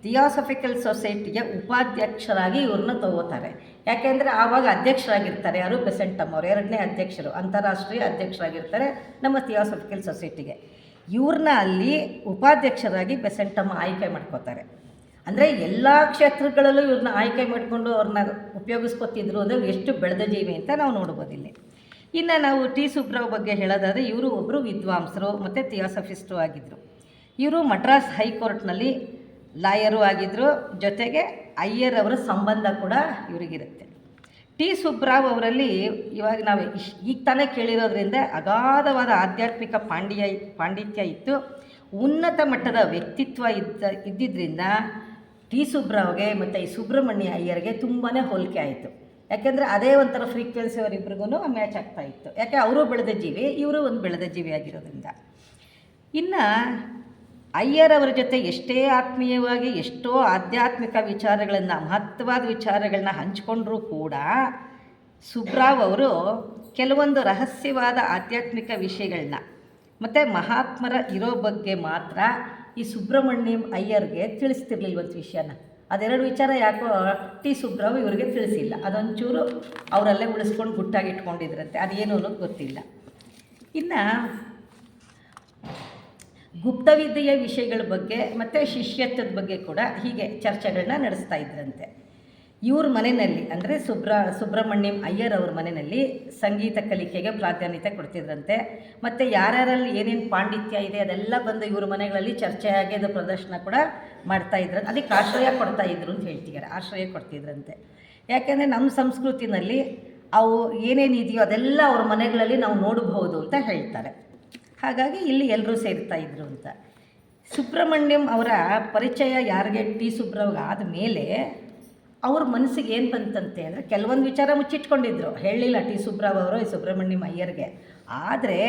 ಥಿಯಾಸಫಿಕಲ್ ಸೊಸೈಟಿಗೆ ಉಪಾಧ್ಯಕ್ಷರಾಗಿ ಇವ್ರನ್ನ ತಗೋತಾರೆ. ಯಾಕೆಂದರೆ ಆವಾಗ ಅಧ್ಯಕ್ಷರಾಗಿರ್ತಾರೆ ಯಾರು ಬೆಸೆಂಟಮ್ ಅವರು ಎರಡನೇ ಅಧ್ಯಕ್ಷರು, ಅಂತಾರಾಷ್ಟ್ರೀಯ ಅಧ್ಯಕ್ಷರಾಗಿರ್ತಾರೆ ನಮ್ಮ ಥಿಯಾಸಫಿಕಲ್ ಸೊಸೈಟಿಗೆ. ಇವ್ರನ್ನ ಅಲ್ಲಿ ಉಪಾಧ್ಯಕ್ಷರಾಗಿ ಬೆಸೆಂಟಮ್ಮ ಆಯ್ಕೆ ಮಾಡ್ಕೋತಾರೆ. ಅಂದರೆ ಎಲ್ಲ ಕ್ಷೇತ್ರಗಳಲ್ಲೂ ಇವ್ರನ್ನ ಆಯ್ಕೆ ಮಾಡಿಕೊಂಡು ಅವ್ರನ್ನ ಉಪಯೋಗಿಸ್ಕೊತಿದ್ರು ಅಂದರೆ ಎಷ್ಟು ಬೆಳೆದ ಜೀವಿ ಅಂತ ನಾವು ನೋಡ್ಬೋದು ಇಲ್ಲಿ. ಇನ್ನು ನಾವು ಟಿ ಸುಬ್ರಾವ್ ಬಗ್ಗೆ ಹೇಳೋದಾದರೆ ಇವರು ಒಬ್ಬರು ವಿದ್ವಾಂಸರು ಮತ್ತು ಥಿಯಾಸಫಿಸ್ಟು ಆಗಿದ್ದರು ಇವರು ಮಡ್ರಾಸ್ ಹೈಕೋರ್ಟ್ನಲ್ಲಿ ಲಾಯರು ಆಗಿದ್ದರು ಜೊತೆಗೆ ಅಯ್ಯರ್ ಸಂಬಂಧ ಕೂಡ ಇವರಿಗಿರುತ್ತೆ. ಟಿ. ಸುಬ್ರಾವ್ ಅವರಲ್ಲಿ ಇವಾಗ ನಾವು ಈಗ ತಾನೇ ಕೇಳಿರೋದ್ರಿಂದ ಅಗಾಧವಾದ ಆಧ್ಯಾತ್ಮಿಕ ಪಾಂಡಿಯ, ಪಾಂಡಿತ್ಯ ಇತ್ತು. ಉನ್ನತ ಮಟ್ಟದ ವ್ಯಕ್ತಿತ್ವ ಇದ್ದ ಇದ್ದಿದ್ದರಿಂದ ಟಿ. ಸುಬ್ರಾವ್ಗೆ ಮತ್ತು ಈ ಸುಬ್ರಹ್ಮಣ್ಯ ಅಯ್ಯರ್ಗೆ ತುಂಬಾ ಹೋಲಿಕೆ ಆಯಿತು. ಯಾಕೆಂದರೆ ಅದೇ ಒಂಥರ ಫ್ರೀಕ್ವೆನ್ಸಿ ಅವರಿಬ್ರಿಗೂ ಮ್ಯಾಚ್ ಆಗ್ತಾ ಇತ್ತು. ಯಾಕೆ, ಅವರು ಬೆಳೆದ ಜೀವಿ, ಇವರು ಒಂದು ಬೆಳೆದ ಜೀವಿ ಆಗಿರೋದ್ರಿಂದ. ಇನ್ನು ಅಯ್ಯರ್ ಅವರ ಜೊತೆ ಎಷ್ಟೇ ಆತ್ಮೀಯವಾಗಿ, ಎಷ್ಟೋ ಆಧ್ಯಾತ್ಮಿಕ ವಿಚಾರಗಳನ್ನು, ಮಹತ್ವವಾದ ವಿಚಾರಗಳನ್ನ ಹಂಚ್ಕೊಂಡ್ರೂ ಕೂಡ ಸುಬ್ರಾವ್ ಅವರು ಕೆಲವೊಂದು ರಹಸ್ಯವಾದ ಆಧ್ಯಾತ್ಮಿಕ ವಿಷಯಗಳನ್ನ ಮತ್ತು ಮಹಾತ್ಮರ ಇರೋ ಬಗ್ಗೆ ಮಾತ್ರ ಈ ಸುಬ್ರಹ್ಮಣ್ಯಂ ಅಯ್ಯರ್ಗೆ ತಿಳಿಸ್ತಿರ್ಲಿಲ್ಲ ಒಂದು ವಿಷಯನ? ಅದೆರಡು ವಿಚಾರ ಯಾಕೋ ಟಿ ಸುಬ್ರಾವ್ ಇವರಿಗೆ ತಿಳಿಸಿಲ್ಲ. ಅದೊಂಚೂರು ಅವರಲ್ಲೇ ಉಳಿಸ್ಕೊಂಡು ಗುಟ್ಟಾಗಿ ಇಟ್ಕೊಂಡಿದ್ರಂತೆ. ಅದೇನು ಅನ್ನೋದು ಗೊತ್ತಿಲ್ಲ. ಇನ್ನು ಗುಪ್ತವಿದ್ಯೆಯ ವಿಷಯಗಳ ಬಗ್ಗೆ ಮತ್ತು ಶಿಷ್ಯತ್ವದ ಬಗ್ಗೆ ಕೂಡ ಹೀಗೆ ಚರ್ಚೆಗಳನ್ನ ನಡೆಸ್ತಾ ಇದ್ರಂತೆ. ಇವ್ರ ಮನೆಯಲ್ಲಿ ಅಂದರೆ ಸುಬ್ರ, ಸುಬ್ರಹ್ಮಣ್ಯಂ ಅಯ್ಯರ್ ಅವ್ರ ಮನೆಯಲ್ಲಿ ಸಂಗೀತ ಕಲಿಕೆಗೆ ಪ್ರಾಧಾನ್ಯತೆ ಕೊಡ್ತಿದ್ರಂತೆ. ಮತ್ತು ಯಾರ್ಯಾರಲ್ಲಿ ಏನೇನು ಪಾಂಡಿತ್ಯ ಇದೆ ಅದೆಲ್ಲ ಬಂದು ಇವ್ರ ಮನೆಗಳಲ್ಲಿ ಚರ್ಚೆಯಾಗಿ ಅದು ಪ್ರದರ್ಶನ ಕೂಡ ಮಾಡ್ತಾ ಇದ್ರು ಅದಕ್ಕೆ ಆಶ್ರಯ ಕೊಡ್ತಾ ಇದ್ರು ಅಂತ ಹೇಳ್ತಿದ್ದಾರೆ, ಆಶ್ರಯ ಕೊಡ್ತಿದ್ರಂತೆ. ಯಾಕೆಂದರೆ ನಮ್ಮ ಸಂಸ್ಕೃತಿನಲ್ಲಿ ಅವು ಏನೇನಿದೆಯೋ ಅದೆಲ್ಲ ಅವ್ರ ಮನೆಗಳಲ್ಲಿ ನಾವು ನೋಡಬಹುದು ಅಂತ ಹೇಳ್ತಾರೆ. ಹಾಗಾಗಿ ಇಲ್ಲಿ ಎಲ್ಲರೂ ಸೇರ್ತಾ ಇದ್ರು ಅಂತ. ಸುಬ್ರಹ್ಮಣ್ಯಂ ಅವರ ಪರಿಚಯ ಯಾರಿಗೆ? ಟಿ. ಸುಬ್ರವ್ಗೆ ಆದಮೇಲೆ ಅವ್ರ ಮನಸ್ಸಿಗೆ ಏನು ಬಂತಂತೆ ಅಂದರೆ ಕೆಲವೊಂದು ವಿಚಾರ ಮುಚ್ಚಿಟ್ಕೊಂಡಿದ್ರು. ಹೇಳಲಿಲ್ಲ ಟಿ. ಸುಬ್ರಾವ್ ಅವರು, ಈ ಸುಬ್ರಹ್ಮಣ್ಯಂ ಅಯ್ಯರ್ಗೆ. ಆದರೆ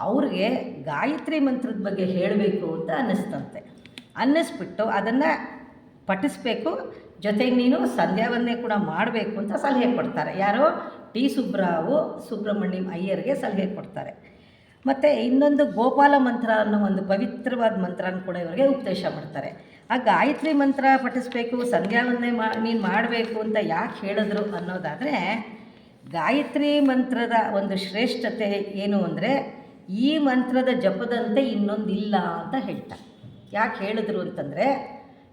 ಅವ್ರಿಗೆ ಗಾಯತ್ರಿ ಮಂತ್ರದ ಬಗ್ಗೆ ಹೇಳಬೇಕು ಅಂತ ಅನ್ನಿಸ್ತಂತೆ. ಅನ್ನಿಸ್ಬಿಟ್ಟು ಅದನ್ನು ಪಠಿಸ್ಬೇಕು. ಜೊತೆಗೆ ನೀನು ಸಂಧ್ಯಾವಂದನೆ ಕೂಡ ಮಾಡಬೇಕು ಅಂತ ಸಲಹೆ ಕೊಡ್ತಾರೆ. ಯಾರೋ? ಟಿ. ಸುಬ್ರಾವು ಸುಬ್ರಹ್ಮಣ್ಯಂ ಅಯ್ಯರಿಗೆ ಸಲಹೆ ಕೊಡ್ತಾರೆ. ಮತ್ತು ಇನ್ನೊಂದು ಗೋಪಾಲ ಮಂತ್ರ ಅನ್ನೋ ಒಂದು ಪವಿತ್ರವಾದ ಮಂತ್ರನ ಕೂಡ ಇವರಿಗೆ ಉಪದೇಶ ಮಾಡ್ತಾರೆ. ಆ ಗಾಯತ್ರಿ ಮಂತ್ರ ಪಠಿಸ್ಬೇಕು, ಸಂಧ್ಯಾವನ್ನೆ ಮಾ, ನೀನು ಮಾಡಬೇಕು ಅಂತ ಯಾಕೆ ಹೇಳಿದ್ರು ಅನ್ನೋದಾದರೆ, ಗಾಯತ್ರಿ ಮಂತ್ರದ ಒಂದು ಶ್ರೇಷ್ಠತೆ ಏನು ಅಂದರೆ, ಈ ಮಂತ್ರದ ಜಪದಂತೆ ಇನ್ನೊಂದಿಲ್ಲ ಅಂತ ಹೇಳ್ತಾರೆ. ಯಾಕೆ ಹೇಳಿದ್ರು ಅಂತಂದರೆ,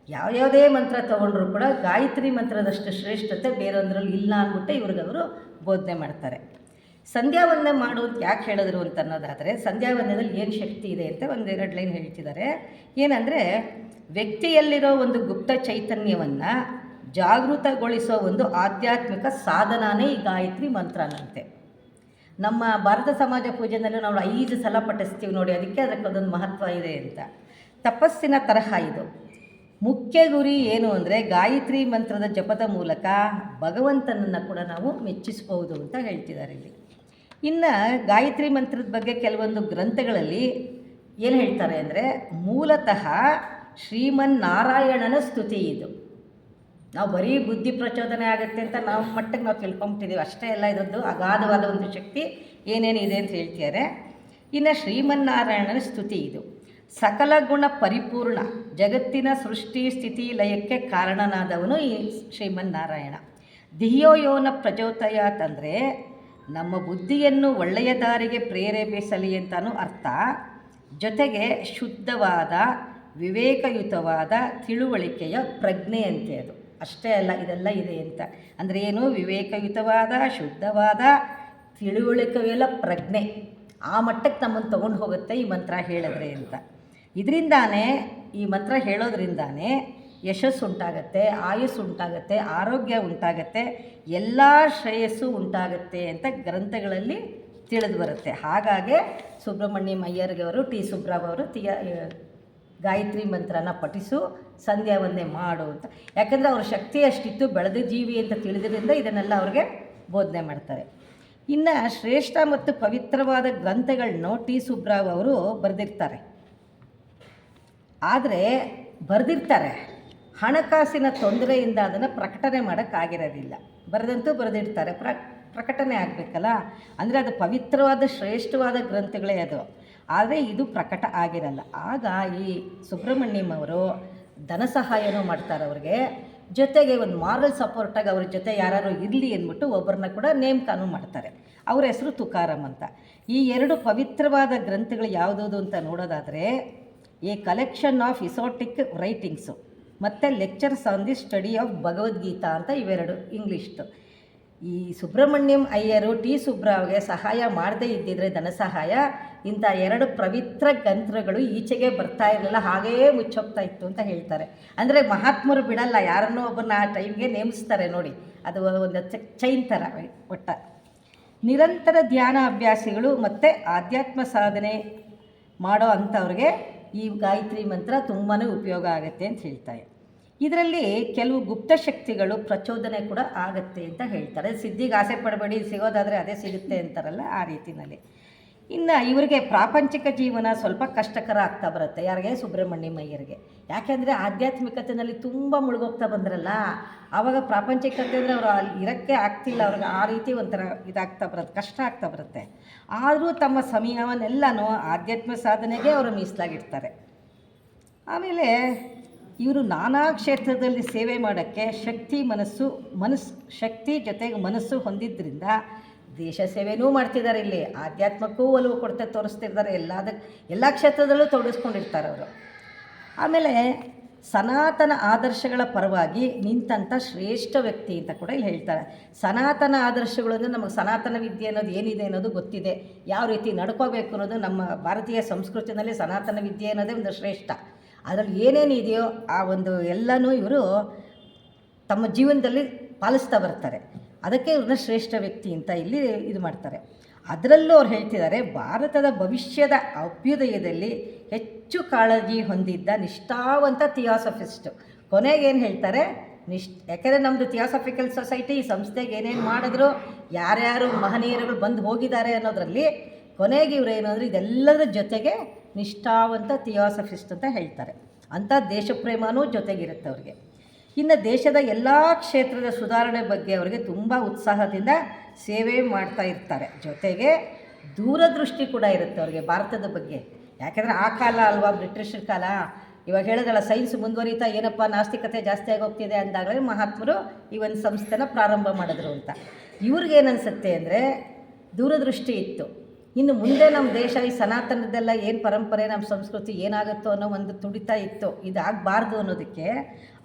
ಯಾವ್ಯಾವುದೇ ಮಂತ್ರ ತಗೊಂಡ್ರು ಕೂಡ ಗಾಯತ್ರಿ ಮಂತ್ರದಷ್ಟು ಶ್ರೇಷ್ಠತೆ ಬೇರೊಂದರಲ್ಲಿ ಇಲ್ಲ ಅಂದ್ಬಿಟ್ಟು ಇವ್ರಿಗೆ ಅವರು ಬೋಧನೆ ಮಾಡ್ತಾರೆ. ಸಂಧ್ಯಾವಂದನೆ ಮಾಡೋದು ಯಾಕೆ ಹೇಳಿದ್ರು ಅಂತ ಅನ್ನೋದಾದರೆ, ಸಂಧ್ಯಾವಂದನದಲ್ಲಿ ಏನು ಶಕ್ತಿ ಇದೆ ಅಂತ ಒಂದೆರಡು ಲೈನ್ ಹೇಳ್ತಿದ್ದಾರೆ. ಏನಂದರೆ, ವ್ಯಕ್ತಿಯಲ್ಲಿರೋ ಒಂದು ಗುಪ್ತ ಚೈತನ್ಯವನ್ನು ಜಾಗೃತಗೊಳಿಸೋ ಒಂದು ಆಧ್ಯಾತ್ಮಿಕ ಸಾಧನಾನೇ ಈ ಗಾಯತ್ರಿ ಮಂತ್ರನಂತೆ ನಮ್ಮ ಭಾರತ ಸಮಾಜ ಪೂಜೆನಲ್ಲಿ ನಾವು ಐದು ಸಲ ಪಠಿಸ್ತೀವಿ ನೋಡಿ, ಅದಕ್ಕೆ ಅದಕ್ಕೆ ಅದೊಂದು ಮಹತ್ವ ಇದೆ ಅಂತ. ತಪಸ್ಸಿನ ತರಹ ಇದು. ಮುಖ್ಯ ಗುರಿ ಏನು ಅಂದರೆ, ಗಾಯತ್ರಿ ಮಂತ್ರದ ಜಪದ ಮೂಲಕ ಭಗವಂತನನ್ನು ಕೂಡ ನಾವು ಮೆಚ್ಚಿಸಬಹುದು ಅಂತ ಹೇಳ್ತಿದ್ದಾರೆ ಇಲ್ಲಿ. ಇನ್ನು ಗಾಯತ್ರಿ ಮಂತ್ರದ ಬಗ್ಗೆ ಕೆಲವೊಂದು ಗ್ರಂಥಗಳಲ್ಲಿ ಏನು ಹೇಳ್ತಾರೆ ಅಂದರೆ ಮೂಲತಃ ಶ್ರೀಮನ್ ನಾರಾಯಣನ ಸ್ತುತಿ ಇದು. ನಾವು ಬರೀ ಬುದ್ಧಿ ಪ್ರಚೋದನೆ ಆಗುತ್ತೆ ಅಂತ ನಾವು ಮಟ್ಟಕ್ಕೆ ನಾವು ತಿಳ್ಕೊಂಬಿಟ್ಟಿದ್ದೀವಿ ಅಷ್ಟೇ ಎಲ್ಲ ಇದರದ್ದು ಅಗಾಧವಾದ ಒಂದು ಶಕ್ತಿ ಏನೇನಿದೆ ಅಂತ ಹೇಳ್ತಿದ್ದಾರೆ ಇನ್ನು ಶ್ರೀಮನ್ನಾರಾಯಣನ ಸ್ತುತಿ ಇದು. ಸಕಲ ಗುಣ ಪರಿಪೂರ್ಣ, ಜಗತ್ತಿನ ಸೃಷ್ಟಿ ಸ್ಥಿತಿ ಲಯಕ್ಕೆ ಕಾರಣನಾದವನು ಈ ಶ್ರೀಮನ್ನಾರಾಯಣ. ಧಿಯೋಯೋನ ಯೋನ ಅಂದರೆ ನಮ್ಮ ಬುದ್ಧಿಯನ್ನು ಒಳ್ಳೆಯ ದಾರಿಗೆ ಪ್ರೇರೇಪಿಸಲಿ ಅಂತಲೂ ಅರ್ಥ. ಜೊತೆಗೆ ಶುದ್ಧವಾದ, ವಿವೇಕಯುತವಾದ ತಿಳುವಳಿಕೆಯ ಪ್ರಜ್ಞೆ ಅಂತೆ ಅದು. ಅಷ್ಟೇ ಅಲ್ಲ, ಇದೆಲ್ಲ ಇದೆ ಅಂತ. ಅಂದರೆ ಏನು? ವಿವೇಕಯುತವಾದ, ಶುದ್ಧವಾದ ತಿಳುವಳಿಕೆಯಲ್ಲ ಪ್ರಜ್ಞೆ. ಆ ಮಟ್ಟಕ್ಕೆ ನಮ್ಮನ್ನು ತೊಗೊಂಡು ಹೋಗುತ್ತೆ ಈ ಮಂತ್ರ ಹೇಳಿದ್ರೆ ಅಂತ. ಇದರಿಂದಾನೇ, ಈ ಮಂತ್ರ ಹೇಳೋದ್ರಿಂದಾನೇ ಯಶಸ್ಸು ಉಂಟಾಗತ್ತೆ, ಆಯುಸ್ಸು ಉಂಟಾಗತ್ತೆ, ಆರೋಗ್ಯ ಉಂಟಾಗತ್ತೆ, ಎಲ್ಲ ಶ್ರೇಯಸ್ಸು ಉಂಟಾಗತ್ತೆ ಅಂತ ಗ್ರಂಥಗಳಲ್ಲಿ ತಿಳಿದು ಬರುತ್ತೆ. ಹಾಗಾಗಿ ಸುಬ್ರಹ್ಮಣ್ಯ ಅಯ್ಯರ್ಗೆ ಅವರು, ಟಿ. ಸುಬ್ರಾವ್ ಅವರು ತಿಯ ಗಾಯತ್ರಿ ಮಂತ್ರನ ಪಠಿಸು ಸಂಧ್ಯಾ ಒಂದೇ ಮಾಡು ಅಂತ. ಯಾಕಂದರೆ ಅವ್ರ ಶಕ್ತಿ ಅಷ್ಟಿತ್ತು, ಬೆಳೆದ ಜೀವಿ ಅಂತ ತಿಳಿದ್ರಿಂದ ಇದನ್ನೆಲ್ಲ ಅವ್ರಿಗೆ ಬೋಧನೆ ಮಾಡ್ತಾರೆ. ಇನ್ನು ಶ್ರೇಷ್ಠ ಮತ್ತು ಪವಿತ್ರವಾದ ಗ್ರಂಥಗಳನ್ನು ಟಿ. ಸುಬ್ರಾವ್ ಅವರು ಬರೆದಿರ್ತಾರೆ. ಆದರೆ ಬರೆದಿರ್ತಾರೆ. ಹಣಕಾಸಿನ ತೊಂದರೆಯಿಂದ ಅದನ್ನು ಪ್ರಕಟಣೆ ಮಾಡೋಕ್ಕಾಗಿರೋದಿಲ್ಲ ಬರೆದಂತೂ ಬರೆದಿರ್ತಾರೆ ಪ್ರ, ಪ್ರಕಟಣೆ ಆಗಬೇಕಲ್ಲ? ಅಂದರೆ ಅದು ಪವಿತ್ರವಾದ, ಶ್ರೇಷ್ಠವಾದ ಗ್ರಂಥಗಳೇ ಅದು. ಆದರೆ ಇದು ಪ್ರಕಟ ಆಗಿರಲ್ಲ. ಆಗ ಈ ಸುಬ್ರಹ್ಮಣ್ಯಂ ಅವರು ಧನ ಸಹಾಯನೂ ಮಾಡ್ತಾರೆ ಅವ್ರಿಗೆ. ಜೊತೆಗೆ ಒಂದು ಮಾರಲ್ ಸಪೋರ್ಟಾಗಿ ಅವ್ರ ಜೊತೆ ಯಾರು ಇರಲಿ ಅಂದ್ಬಿಟ್ಟು ಒಬ್ಬರನ್ನ ಕೂಡ ನೇಮಕಾನು ಮಾಡ್ತಾರೆ. ಅವ್ರ ಹೆಸರು ತುಕಾರಾಮ್ ಅಂತ. ಈ ಎರಡು ಪವಿತ್ರವಾದ ಗ್ರಂಥಗಳು ಯಾವುದದು ಅಂತ ನೋಡೋದಾದರೆ a collection of esoteric writings ಮತ್ತು lectures on the study of Bhagavad Gita ಅಂತ ಇವೆರಡು ಇಂಗ್ಲೀಷ್ದು ಈ ಸುಬ್ರಹ್ಮಣ್ಯಂ ಅಯ್ಯರು ಟಿ ಸುಬ್ರಾವ್ಗೆ ಸಹಾಯ ಮಾಡದೇ ಇದ್ದಿದ್ರೆ ಧನ ಸಹಾಯ ಇಂಥ ಎರಡು ಪವಿತ್ರ ಗ್ರಂಥಗಳು ಈಚೆಗೆ ಬರ್ತಾ ಇರಲಿಲ್ಲ, ಹಾಗೇ ಮುಚ್ಚೋಗ್ತಾ ಇತ್ತು ಅಂತ ಹೇಳ್ತಾರೆ. ಅಂದರೆ ಮಹಾತ್ಮರು ಬಿಡಲ್ಲ, ಯಾರನ್ನೂ ಒಬ್ಬನ ಆ ಟೈಮ್ಗೆ ನೇಮಿಸ್ತಾರೆ ನೋಡಿ. ಅದು ಒಂದು ಚೈನ್ ಥರ ಒಟ್ಟ. ನಿರಂತರ ಧ್ಯಾನ ಅಭ್ಯಾಸಿಗಳು ಮತ್ತು ಆಧ್ಯಾತ್ಮ ಸಾಧನೆ ಮಾಡೋ ಅಂಥವ್ರಿಗೆ ಈ ಗಾಯತ್ರಿ ಮಂತ್ರ ತುಂಬಾ ಉಪಯೋಗ ಆಗುತ್ತೆ ಅಂತ ಹೇಳ್ತಾರೆ. ಇದರಲ್ಲಿ ಕೆಲವು ಗುಪ್ತ ಶಕ್ತಿಗಳು ಪ್ರಚೋದನೆ ಕೂಡ ಆಗುತ್ತೆ ಅಂತ ಹೇಳ್ತಾರೆ. ಸಿದ್ಧಿಗೆ ಆಸೆ ಪಡಬೇಡಿ, ಸಿಗೋದಾದರೆ ಅದೇ ಸಿಗುತ್ತೆ ಅಂತಾರಲ್ಲ ಆ ರೀತಿಯಲ್ಲಿ ಇನ್ನು ಇವರಿಗೆ ಪ್ರಾಪಂಚಿಕ ಜೀವನ ಸ್ವಲ್ಪ ಕಷ್ಟಕರ ಆಗ್ತಾ ಬರುತ್ತೆ, ಯಾರಿಗೆ? ಸುಬ್ರಹ್ಮಣ್ಯಂ ಅಯ್ಯರಿಗೆ. ಯಾಕೆಂದರೆ ಆಧ್ಯಾತ್ಮಿಕತೆಯಲ್ಲಿ ತುಂಬ ಮುಳುಗೋಗ್ತಾ ಬಂದ್ರಲ್ಲ ಆವಾಗ ಪ್ರಾಪಂಚಿಕತೆ ಅಂದರೆ ಅವರು ಅಲ್ಲಿ ಇರೋಕ್ಕೆ ಆಗ್ತಿಲ್ಲ, ಅವ್ರಿಗೆ ಆ ರೀತಿ ಒಂಥರ ಇದಾಗ್ತಾ ಬರುತ್ತೆ, ಕಷ್ಟ ಆಗ್ತಾ ಬರುತ್ತೆ. ಆದರೂ ತಮ್ಮ ಸಮಯವನ್ನೆಲ್ಲನೂ ಆಧ್ಯಾತ್ಮ ಸಾಧನೆಗೆ ಅವರು ಮೀಸಲಾಗಿಡ್ತಾರೆ. ಆಮೇಲೆ ಇವರು ನಾನಾ ಕ್ಷೇತ್ರದಲ್ಲಿ ಸೇವೆ ಮಾಡೋಕ್ಕೆ ಶಕ್ತಿ ಮನಸ್ಸು ಮನಸ್ಸು ಶಕ್ತಿ ಜೊತೆಗೆ ಮನಸ್ಸು ಹೊಂದಿದ್ದರಿಂದ ದೇಶ ಸೇವೆನೂ ಮಾಡ್ತಿದ್ದಾರೆ ಇಲ್ಲಿ. ಆಧ್ಯಾತ್ಮಕ್ಕೂ ಒಲವು ಕೊಡ್ತಾ ತೋರಿಸ್ತಿರ್ತಾರೆ. ಎಲ್ಲದಕ್ಕೆ ಎಲ್ಲ ಕ್ಷೇತ್ರದಲ್ಲೂ ತೊಡಗಿಸ್ಕೊಂಡಿರ್ತಾರೆ ಅವರು. ಆಮೇಲೆ ಸನಾತನ ಆದರ್ಶಗಳ ಪರವಾಗಿ ನಿಂತಂಥ ಶ್ರೇಷ್ಠ ವ್ಯಕ್ತಿ ಅಂತ ಕೂಡ ಇಲ್ಲಿ ಹೇಳ್ತಾರೆ. ಸನಾತನ ಆದರ್ಶಗಳು ಅಂದರೆ ನಮಗೆ ಸನಾತನ ವಿದ್ಯೆ ಅನ್ನೋದು ಏನಿದೆ ಅನ್ನೋದು ಗೊತ್ತಿದೆ. ಯಾವ ರೀತಿ ನಡ್ಕೋಬೇಕು ಅನ್ನೋದು ನಮ್ಮ ಭಾರತೀಯ ಸಂಸ್ಕೃತಿನಲ್ಲಿ ಸನಾತನ ವಿದ್ಯೆ ಅನ್ನೋದೇ ಒಂದು ಶ್ರೇಷ್ಠ. ಅದರಲ್ಲಿ ಏನೇನಿದೆಯೋ ಆ ಒಂದು ಎಲ್ಲನೂ ಇವರು ತಮ್ಮ ಜೀವನದಲ್ಲಿ ಪಾಲಿಸ್ತಾ ಬರ್ತಾರೆ. ಅದಕ್ಕೆ ಇವ್ರನ್ನ ಶ್ರೇಷ್ಠ ವ್ಯಕ್ತಿ ಅಂತ ಇಲ್ಲಿ ಇದು ಮಾಡ್ತಾರೆ. ಅದರಲ್ಲೂ ಅವ್ರು ಹೇಳ್ತಿದ್ದಾರೆ, ಭಾರತದ ಭವಿಷ್ಯದ ಅಭ್ಯುದಯದಲ್ಲಿ ಹೆಚ್ಚು ಕಾಳಜಿ ಹೊಂದಿದ್ದ ನಿಷ್ಠಾವಂತ ಥಿಯಾಸಫಿಸ್ಟು. ಕೊನೆಗೇನು ಹೇಳ್ತಾರೆ ನಿಶ್ ಯಾಕೆಂದರೆ ನಮ್ಮದು ಥಿಯಾಸಫಿಕಲ್ ಸೊಸೈಟಿ, ಈ ಸಂಸ್ಥೆಗೆ ಏನೇನು ಮಾಡಿದ್ರು, ಯಾರ್ಯಾರು ಮಹನೀಯರುಗಳು ಬಂದು ಹೋಗಿದ್ದಾರೆ ಅನ್ನೋದರಲ್ಲಿ ಕೊನೆಗೆ ಇವರು ಏನು ಅಂದರೆ ಇದೆಲ್ಲದರ ಜೊತೆಗೆ ನಿಷ್ಠಾವಂತ ಥಿಯಾಸಫಿಸ್ಟ್ ಅಂತ ಹೇಳ್ತಾರೆ. ಅಂಥ ದೇಶಪ್ರೇಮನೂ ಜೊತೆಗಿರುತ್ತೆ ಅವ್ರಿಗೆ. ಇನ್ನು ದೇಶದ ಎಲ್ಲ ಕ್ಷೇತ್ರದ ಸುಧಾರಣೆ ಬಗ್ಗೆ ಅವರಿಗೆ ತುಂಬ ಉತ್ಸಾಹದಿಂದ ಸೇವೆ ಮಾಡ್ತಾ ಇರ್ತಾರೆ. ಜೊತೆಗೆ ದೂರದೃಷ್ಟಿ ಕೂಡ ಇರುತ್ತೆ ಅವ್ರಿಗೆ ಭಾರತದ ಬಗ್ಗೆ. ಯಾಕೆಂದರೆ ಆ ಕಾಲ ಅಲ್ವಾ ಬ್ರಿಟಿಷರ ಕಾಲ? ಇವಾಗ ಹೇಳಿದಲ್ಲ, ಸೈನ್ಸ್ ಮುಂದುವರಿತಾ ಏನಪ್ಪ ನಾಸ್ತಿಕತೆ ಜಾಸ್ತಿ ಆಗೋಗ್ತಿದೆ ಅಂದಾಗಲೇ ಮಹಾತ್ಮರು ಈ ಒಂದು ಸಂಸ್ಥೆನ ಪ್ರಾರಂಭ ಮಾಡಿದ್ರು ಅಂತ. ಇವ್ರಿಗೇನು ಅನಿಸುತ್ತೆ ಅಂದರೆ ದೂರದೃಷ್ಟಿ ಇತ್ತು. ಇನ್ನು ಮುಂದೆ ನಮ್ಮ ದೇಶ ಈ ಸನಾತನದೆಲ್ಲ ಏನು ಪರಂಪರೆ ನಮ್ಮ ಸಂಸ್ಕೃತಿ ಏನಾಗುತ್ತೋ ಅನ್ನೋ ಒಂದು ತುಡಿತ ಇತ್ತು. ಇದಾಗಬಾರ್ದು ಅನ್ನೋದಕ್ಕೆ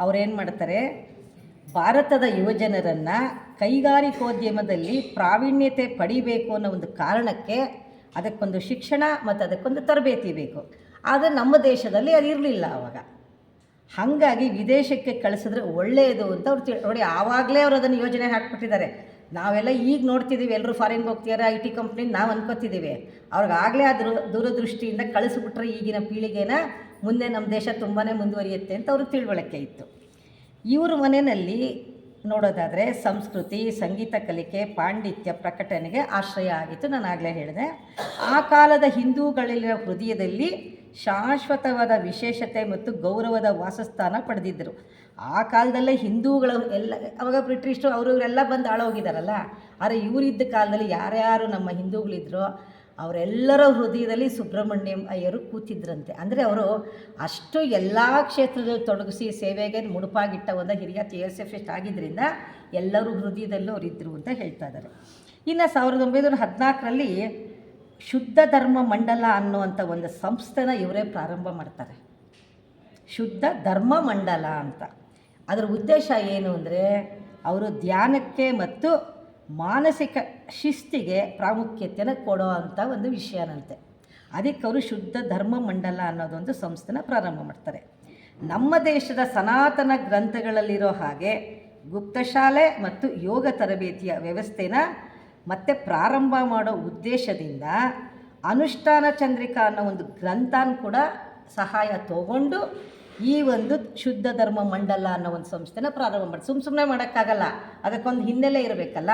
ಅವ್ರೇನು ಮಾಡ್ತಾರೆ? ಭಾರತದ ಯುವಜನರನ್ನ ಕೈಗಾರಿಕೋದ್ಯಮದಲ್ಲಿ ಪ್ರಾವೀಣ್ಯತೆ ಪಡಿಬೇಕು ಅನ್ನೋ ಒಂದು ಕಾರಣಕ್ಕೆ ಅದಕ್ಕೊಂದು ಶಿಕ್ಷಣ ಮತ್ತು ಅದಕ್ಕೊಂದು ತರಬೇತಿ ಬೇಕು. ಆದರೆ ನಮ್ಮ ದೇಶದಲ್ಲಿ ಅದು ಇರಲಿಲ್ಲ ಆವಾಗ ಹಾಗಾಗಿ ವಿದೇಶಕ್ಕೆ ಕಳಿಸಿದ್ರೆ ಒಳ್ಳೆಯದು ಅಂತ ಅವ್ರು ತಿಳ್, ನೋಡಿ ಆವಾಗಲೇ ಅವರು ಅದನ್ನು ಯೋಜನೆ ಹಾಕ್ಬಿಟ್ಟಿದ್ದಾರೆ. ನಾವೆಲ್ಲ ಈಗ ನೋಡ್ತಿದ್ದೀವಿ ಎಲ್ಲರೂ ಫಾರಿನ್ಗೆ ಹೋಗ್ತಿದ್ದಾರೆ ಐ ಟಿ ಕಂಪ್ನಿ ನಾವು ಅನ್ಕೋತಿದ್ದೀವಿ ಅವ್ರಿಗಾಗಲೇ ಅದ್ರ ದೂರದೃಷ್ಟಿಯಿಂದ ಕಳಿಸ್ಬಿಟ್ರೆ ಈಗಿನ ಪೀಳಿಗೆನ ಮುಂದೆ ನಮ್ಮ ದೇಶ ತುಂಬಾ ಮುಂದುವರಿಯುತ್ತೆ ಅಂತ ಅವ್ರಿಗೆ ತಿಳುವಳಿಕೆ ಇತ್ತು. ಇವ್ರ ಮನೆಯಲ್ಲಿ ನೋಡೋದಾದರೆ ಸಂಸ್ಕೃತಿ, ಸಂಗೀತ, ಕಲಿಕೆ, ಪಾಂಡಿತ್ಯ ಪ್ರಕಟಣೆಗೆ ಆಶ್ರಯ ಆಗಿತ್ತು ನಾನು ಆಗಲೇ ಹೇಳಿದೆ. ಆ ಕಾಲದ ಹಿಂದೂಗಳಲ್ಲಿರೋ ಹೃದಯದಲ್ಲಿ ಶಾಶ್ವತವಾದ ವಿಶೇಷತೆ ಮತ್ತು ಗೌರವದ ವಾಸಸ್ಥಾನ ಪಡೆದಿದ್ದರು. ಆ ಕಾಲದಲ್ಲೇ ಹಿಂದೂಗಳು ಎಲ್ಲ, ಅವಾಗ ಬ್ರಿಟಿಷರು ಅವರು ಇವರೆಲ್ಲ ಬಂದು ಆಳೋಗಿದ್ದಾರಲ್ಲ ಆದರೆ ಇವರಿದ್ದ ಕಾಲದಲ್ಲಿ ಯಾರ್ಯಾರು ನಮ್ಮ ಹಿಂದೂಗಳಿದ್ರೋ ಅವರೆಲ್ಲರ ಹೃದಯದಲ್ಲಿ ಸುಬ್ರಹ್ಮಣ್ಯಂ ಅಯ್ಯರು ಕೂತಿದ್ರಂತೆ. ಅಂದರೆ ಅವರು ಅಷ್ಟು ಎಲ್ಲ ಕ್ಷೇತ್ರದಲ್ಲಿ ತೊಡಗಿಸಿ ಸೇವೆಗೆ ಮುಡುಪಾಗಿಟ್ಟ ಒಂದು ಹಿರಿಯ ಥಿಯೋಸಫಿಸ್ಟ್ ಆಗಿದ್ದರಿಂದ ಎಲ್ಲರೂ ಹೃದಯದಲ್ಲೂ ಅವರಿದ್ದರು ಅಂತ ಹೇಳ್ತಾ ಇದ್ದಾರೆ. ಇನ್ನು ಸಾವಿರದ ಒಂಬೈನೂರ ಹದಿನಾಲ್ಕರಲ್ಲಿ ಶುದ್ಧ ಧರ್ಮ ಮಂಡಲ ಅನ್ನುವಂಥ ಒಂದು ಸಂಸ್ಥೆನ ಇವರೇ ಪ್ರಾರಂಭ ಮಾಡ್ತಾರೆ. ಶುದ್ಧ ಧರ್ಮ ಮಂಡಲ ಅಂತ. ಅದರ ಉದ್ದೇಶ ಏನು ಅಂದರೆ ಅವರು ಧ್ಯಾನಕ್ಕೆ ಮತ್ತು ಮಾನಸಿಕ ಶಿಸ್ತಿಗೆ ಪ್ರಾಮುಖ್ಯತೆಯನ್ನು ಕೊಡೋ ಅಂಥ ಒಂದು ವಿಷಯನಂತೆ. ಅದಕ್ಕೆ ಅವರು ಶುದ್ಧ ಧರ್ಮ ಮಂಡಲ ಅನ್ನೋದೊಂದು ಸಂಸ್ಥೆನ ಪ್ರಾರಂಭ ಮಾಡ್ತಾರೆ. ನಮ್ಮ ದೇಶದ ಸನಾತನ ಗ್ರಂಥಗಳಲ್ಲಿರೋ ಹಾಗೆ ಗುಪ್ತಶಾಲೆ ಮತ್ತು ಯೋಗ ತರಬೇತಿಯ ವ್ಯವಸ್ಥೆನ ಮತ್ತೆ ಪ್ರಾರಂಭ ಮಾಡೋ ಉದ್ದೇಶದಿಂದ ಅನುಷ್ಠಾನ ಚಂದ್ರಿಕಾ ಅನ್ನೋ ಒಂದು ಗ್ರಂಥನ ಕೂಡ ಸಹಾಯ ತಗೊಂಡು ಈ ಒಂದು ಶುದ್ಧ ಧರ್ಮ ಮಂಡಲ ಅನ್ನೋ ಒಂದು ಸಂಸ್ಥೆನ ಪ್ರಾರಂಭ ಮಾಡಿ ಸುಮ್ಮ ಸುಮ್ಮನೆ ಮಾಡೋಕ್ಕಾಗಲ್ಲ. ಅದಕ್ಕೊಂದು ಹಿನ್ನೆಲೆ ಇರಬೇಕಲ್ಲ?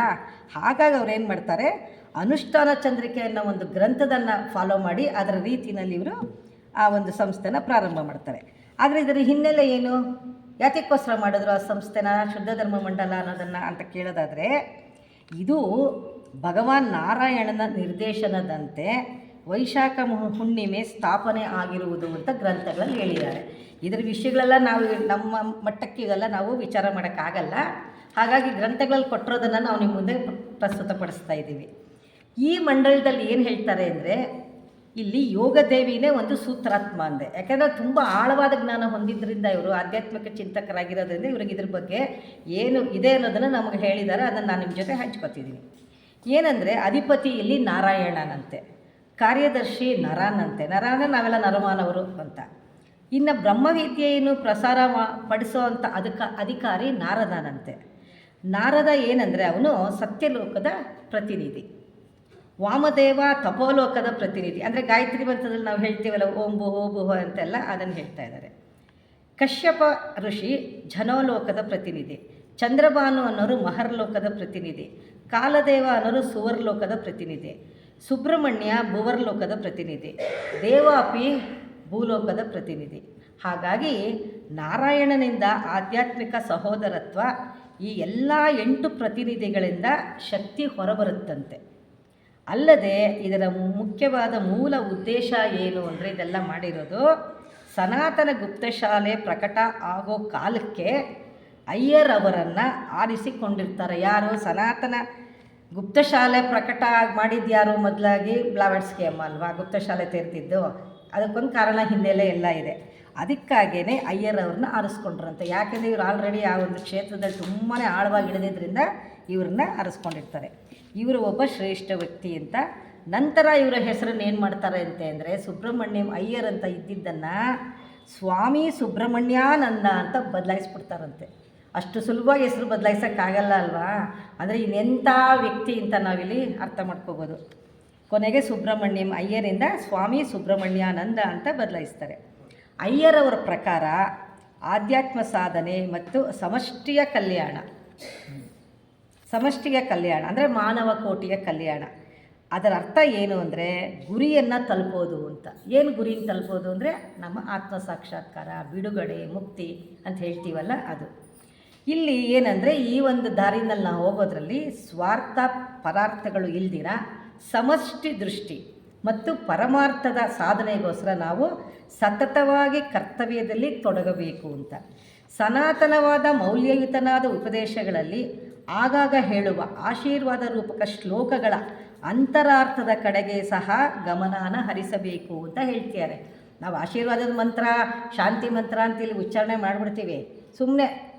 ಹಾಗಾಗಿ ಅವ್ರು ಏನು ಮಾಡ್ತಾರೆ? ಅನುಷ್ಠಾನ ಚಂದ್ರಿಕೆ ಅನ್ನೋ ಒಂದು ಗ್ರಂಥದನ್ನು ಫಾಲೋ ಮಾಡಿ ಅದರ ರೀತಿಯಲ್ಲಿ ಇವರು ಆ ಒಂದು ಸಂಸ್ಥೆನ ಪ್ರಾರಂಭ ಮಾಡ್ತಾರೆ. ಆದರೆ ಇದರ ಹಿನ್ನೆಲೆ ಏನು? ಯಾತಕ್ಕೋಸ್ಕರ ಮಾಡಿದ್ರು ಆ ಸಂಸ್ಥೆನ, ಶುದ್ಧ ಧರ್ಮ ಮಂಡಲ ಅನ್ನೋದನ್ನು ಅಂತ ಕೇಳೋದಾದರೆ, ಇದು ಭಗವಾನ್ ನಾರಾಯಣನ ನಿರ್ದೇಶನದಂತೆ ವೈಶಾಖ ಹುಣ್ಣಿಮೆ ಸ್ಥಾಪನೆ ಆಗಿರುವುದು ಅಂತ ಗ್ರಂಥಗಳಲ್ಲಿ ಹೇಳಿದ್ದಾರೆ. ಇದರ ವಿಷಯಗಳೆಲ್ಲ ನಾವು ನಮ್ಮ ಮಟ್ಟಕ್ಕಿಗೆಲ್ಲ ನಾವು ವಿಚಾರ ಮಾಡೋಕ್ಕಾಗಲ್ಲ. ಹಾಗಾಗಿ ಗ್ರಂಥಗಳಲ್ಲಿ ಕೊಟ್ಟಿರೋದನ್ನು ನಾವು ನಿಮ್ಮ ಮುಂದೆ ಪ್ರ- ಪ್ರಸ್ತುತಪಡಿಸ್ತಾ ಇದ್ದೀವಿ. ಈ ಮಂಡಳದಲ್ಲಿ ಏನು ಹೇಳ್ತಾರೆ ಅಂದರೆ, ಇಲ್ಲಿ ಯೋಗ ದೇವಿನೇ ಒಂದು ಸೂತ್ರಾತ್ಮ ಅಂದೆ. ಯಾಕೆಂದರೆ ತುಂಬ ಆಳವಾದ ಜ್ಞಾನ ಹೊಂದಿದ್ದರಿಂದ ಇವರು ಆಧ್ಯಾತ್ಮಿಕ ಚಿಂತಕರಾಗಿರೋದ್ರಿಂದ ಇವ್ರಿಗೆ ಇದ್ರ ಬಗ್ಗೆ ಏನು ಇದೆ ಅನ್ನೋದನ್ನು ನಮಗೆ ಹೇಳಿದ್ದಾರೆ ಅದನ್ನು ನಾನು ನಿಮ್ಮ ಜೊತೆ ಹಂಚ್ಕೊತಿದ್ದೀನಿ ಏನಂದರೆ, ಅಧಿಪತಿ ಇಲ್ಲಿ ನಾರಾಯಣನಂತೆ. ಕಾರ್ಯದರ್ಶಿ ನರಾನಂತೆ. ನರಾನ ನಾವೆಲ್ಲ ನರಮಾನವರು ಅಂತ. ಇನ್ನು ಬ್ರಹ್ಮವಿದ್ಯೆಯನ್ನು ಪ್ರಸಾರ ಪಡಿಸೋ ಅಂಥ ಅದಕ್ಕೆ ಅಧಿಕಾರಿ ನಾರದನಂತೆ. ನಾರದ ಏನಂದರೆ ಅವನು ಸತ್ಯಲೋಕದ ಪ್ರತಿನಿಧಿ. ವಾಮದೇವ ತಪೋಲೋಕದ ಪ್ರತಿನಿಧಿ. ಅಂದರೆ ಗಾಯತ್ರಿ ಮಂತ್ರದಲ್ಲಿ ನಾವು ಹೇಳ್ತೀವಲ್ಲ, ಓಂ ಬುಹೋ ಬುಹೋ ಅಂತೆಲ್ಲ ಅದನ್ನು ಹೇಳ್ತಾ ಇದ್ದಾರೆ. ಕಶ್ಯಪ ಋಷಿ ಜನೋಲೋಕದ ಪ್ರತಿನಿಧಿ. ಚಂದ್ರಭಾನು ಅನ್ನೋರು ಮಹರ್ಲೋಕದ ಪ್ರತಿನಿಧಿ. ಕಾಲದೇವ ಅನ್ನೋರು ಸುವರ್ಲೋಕದ ಪ್ರತಿನಿಧಿ. ಸುಬ್ರಹ್ಮಣ್ಯ ಭುವರ್ಲೋಕದ ಪ್ರತಿನಿಧಿ. ದೇವಾಪಿ ಭೂಲೋಕದ ಪ್ರತಿನಿಧಿ. ಹಾಗಾಗಿ ನಾರಾಯಣನಿಂದ ಆಧ್ಯಾತ್ಮಿಕ ಸಹೋದರತ್ವ ಈ ಎಲ್ಲ ಎಂಟು ಪ್ರತಿನಿಧಿಗಳಿಂದ ಶಕ್ತಿ ಹೊರಬರುತ್ತಂತೆ. ಅಲ್ಲದೆ ಇದರ ಮುಖ್ಯವಾದ ಮೂಲ ಉದ್ದೇಶ ಏನು ಅಂದರೆ ಇದೆಲ್ಲ ಮಾಡಿರೋದು ಸನಾತನ ಗುಪ್ತಶಾಲೆ ಪ್ರಕಟ ಆಗೋ ಕಾಲಕ್ಕೆ ಅಯ್ಯರ್ ಅವರನ್ನು ಆರಿಸಿಕೊಂಡಿರ್ತಾರೆ. ಯಾರು? ಸನಾತನ ಗುಪ್ತಶಾಲೆ ಪ್ರಕಟ ಮಾಡಿದ್ಯಾರು ಮೊದಲಾಗಿ? ಬ್ಲಾವೆಟ್ಸ್ಗೆ ಅಮ್ಮ ಅಲ್ವಾ? ಗುಪ್ತಶಾಲೆ ತೆರೆದಿದ್ದು ಅದಕ್ಕೊಂದು ಕಾರಣ ಹಿನ್ನೆಲೆ ಎಲ್ಲ ಇದೆ. ಅದಕ್ಕಾಗೇ ಅಯ್ಯರ್ ಅವ್ರನ್ನ ಆರಿಸ್ಕೊಂಡ್ರಂತೆ. ಯಾಕೆಂದರೆ ಇವ್ರು ಆಲ್ರೆಡಿ ಆ ಒಂದು ಕ್ಷೇತ್ರದಲ್ಲಿ ತುಂಬಾ ಆಳವಾಗಿ ಇಳಿದಿದ್ದರಿಂದ ಇವ್ರನ್ನ ಆರಿಸ್ಕೊಂಡಿರ್ತಾರೆ. ಇವರು ಒಬ್ಬ ಶ್ರೇಷ್ಠ ವ್ಯಕ್ತಿ ಅಂತ. ನಂತರ ಇವರ ಹೆಸರನ್ನು ಏನು ಮಾಡ್ತಾರೆ ಅಂತೆ ಅಂದರೆ ಸುಬ್ರಹ್ಮಣ್ಯಂ ಅಯ್ಯರ್ ಅಂತ ಇದ್ದಿದ್ದನ್ನು ಸ್ವಾಮಿ ಸುಬ್ರಹ್ಮಣ್ಯಾನಂದ ಅಂತ ಬದಲಾಯಿಸ್ಬಿಡ್ತಾರಂತೆ. ಅಷ್ಟು ಸುಲಭವಾಗಿ ಹೆಸರು ಬದಲಾಯಿಸೋಕ್ಕಾಗಲ್ಲ ಅಲ್ವಾ? ಅಂದರೆ ಇನ್ನೆಂಥ ವ್ಯಕ್ತಿ ಅಂತ ನಾವಿಲ್ಲಿ ಅರ್ಥ ಮಾಡ್ಕೋಬೋದು. ಕೊನೆಗೆ ಸುಬ್ರಹ್ಮಣ್ಯಂ ಅಯ್ಯರಿಂದ ಸ್ವಾಮಿ ಸುಬ್ರಹ್ಮಣ್ಯಾನಂದ ಅಂತ ಬದಲಾಯಿಸ್ತಾರೆ. ಅಯ್ಯರವರ ಪ್ರಕಾರ ಆಧ್ಯಾತ್ಮ ಸಾಧನೆ ಮತ್ತು ಸಮಷ್ಟಿಯ ಕಲ್ಯಾಣ. ಸಮಷ್ಟಿಯ ಕಲ್ಯಾಣ ಅಂದರೆ ಮಾನವ ಕೋಟಿಯ ಕಲ್ಯಾಣ. ಅದರ ಅರ್ಥ ಏನು ಅಂದರೆ ಗುರಿಯನ್ನು ತಲುಪೋದು ಅಂತ. ಏನು ಗುರಿನ ತಲುಪೋದು ಅಂದರೆ ನಮ್ಮ ಆತ್ಮ ಸಾಕ್ಷಾತ್ಕಾರ, ಬಿಡುಗಡೆ, ಮುಕ್ತಿ ಅಂತ ಹೇಳ್ತೀವಲ್ಲ ಅದು. ಇಲ್ಲಿ ಏನಂದರೆ ಈ ಒಂದು ದಾರಿನಲ್ಲಿ ನಾವು ಹೋಗೋದ್ರಲ್ಲಿ ಸ್ವಾರ್ಥ ಪದಾರ್ಥಗಳು ಇಲ್ದಿರ? ಸಮಷ್ಟಿ ದೃಷ್ಟಿ ಮತ್ತು ಪರಮಾರ್ಥದ ಸಾಧನೆಗೋಸ್ಕರ ನಾವು ಸತತವಾಗಿ ಕರ್ತವ್ಯದಲ್ಲಿ ತೊಡಗಬೇಕು ಅಂತ. ಸನಾತನವಾದ ಮೌಲ್ಯಯುತನಾದ ಉಪದೇಶಗಳಲ್ಲಿ ಆಗಾಗ ಹೇಳುವ ಆಶೀರ್ವಾದ ರೂಪಕ ಶ್ಲೋಕಗಳ ಅಂತರಾರ್ಥದ ಕಡೆಗೆ ಸಹ ಗಮನಾನ ಹರಿಸಬೇಕು ಅಂತ ಹೇಳ್ತಿದ್ದಾರೆ. ನಾವು ಆಶೀರ್ವಾದದ ಮಂತ್ರ, ಶಾಂತಿ ಮಂತ್ರ ಅಂತ ಇಲ್ಲಿ ಉಚ್ಚಾರಣೆ ಮಾಡಿಬಿಡ್ತೀವಿ. ಸುಮ್ಮನೆ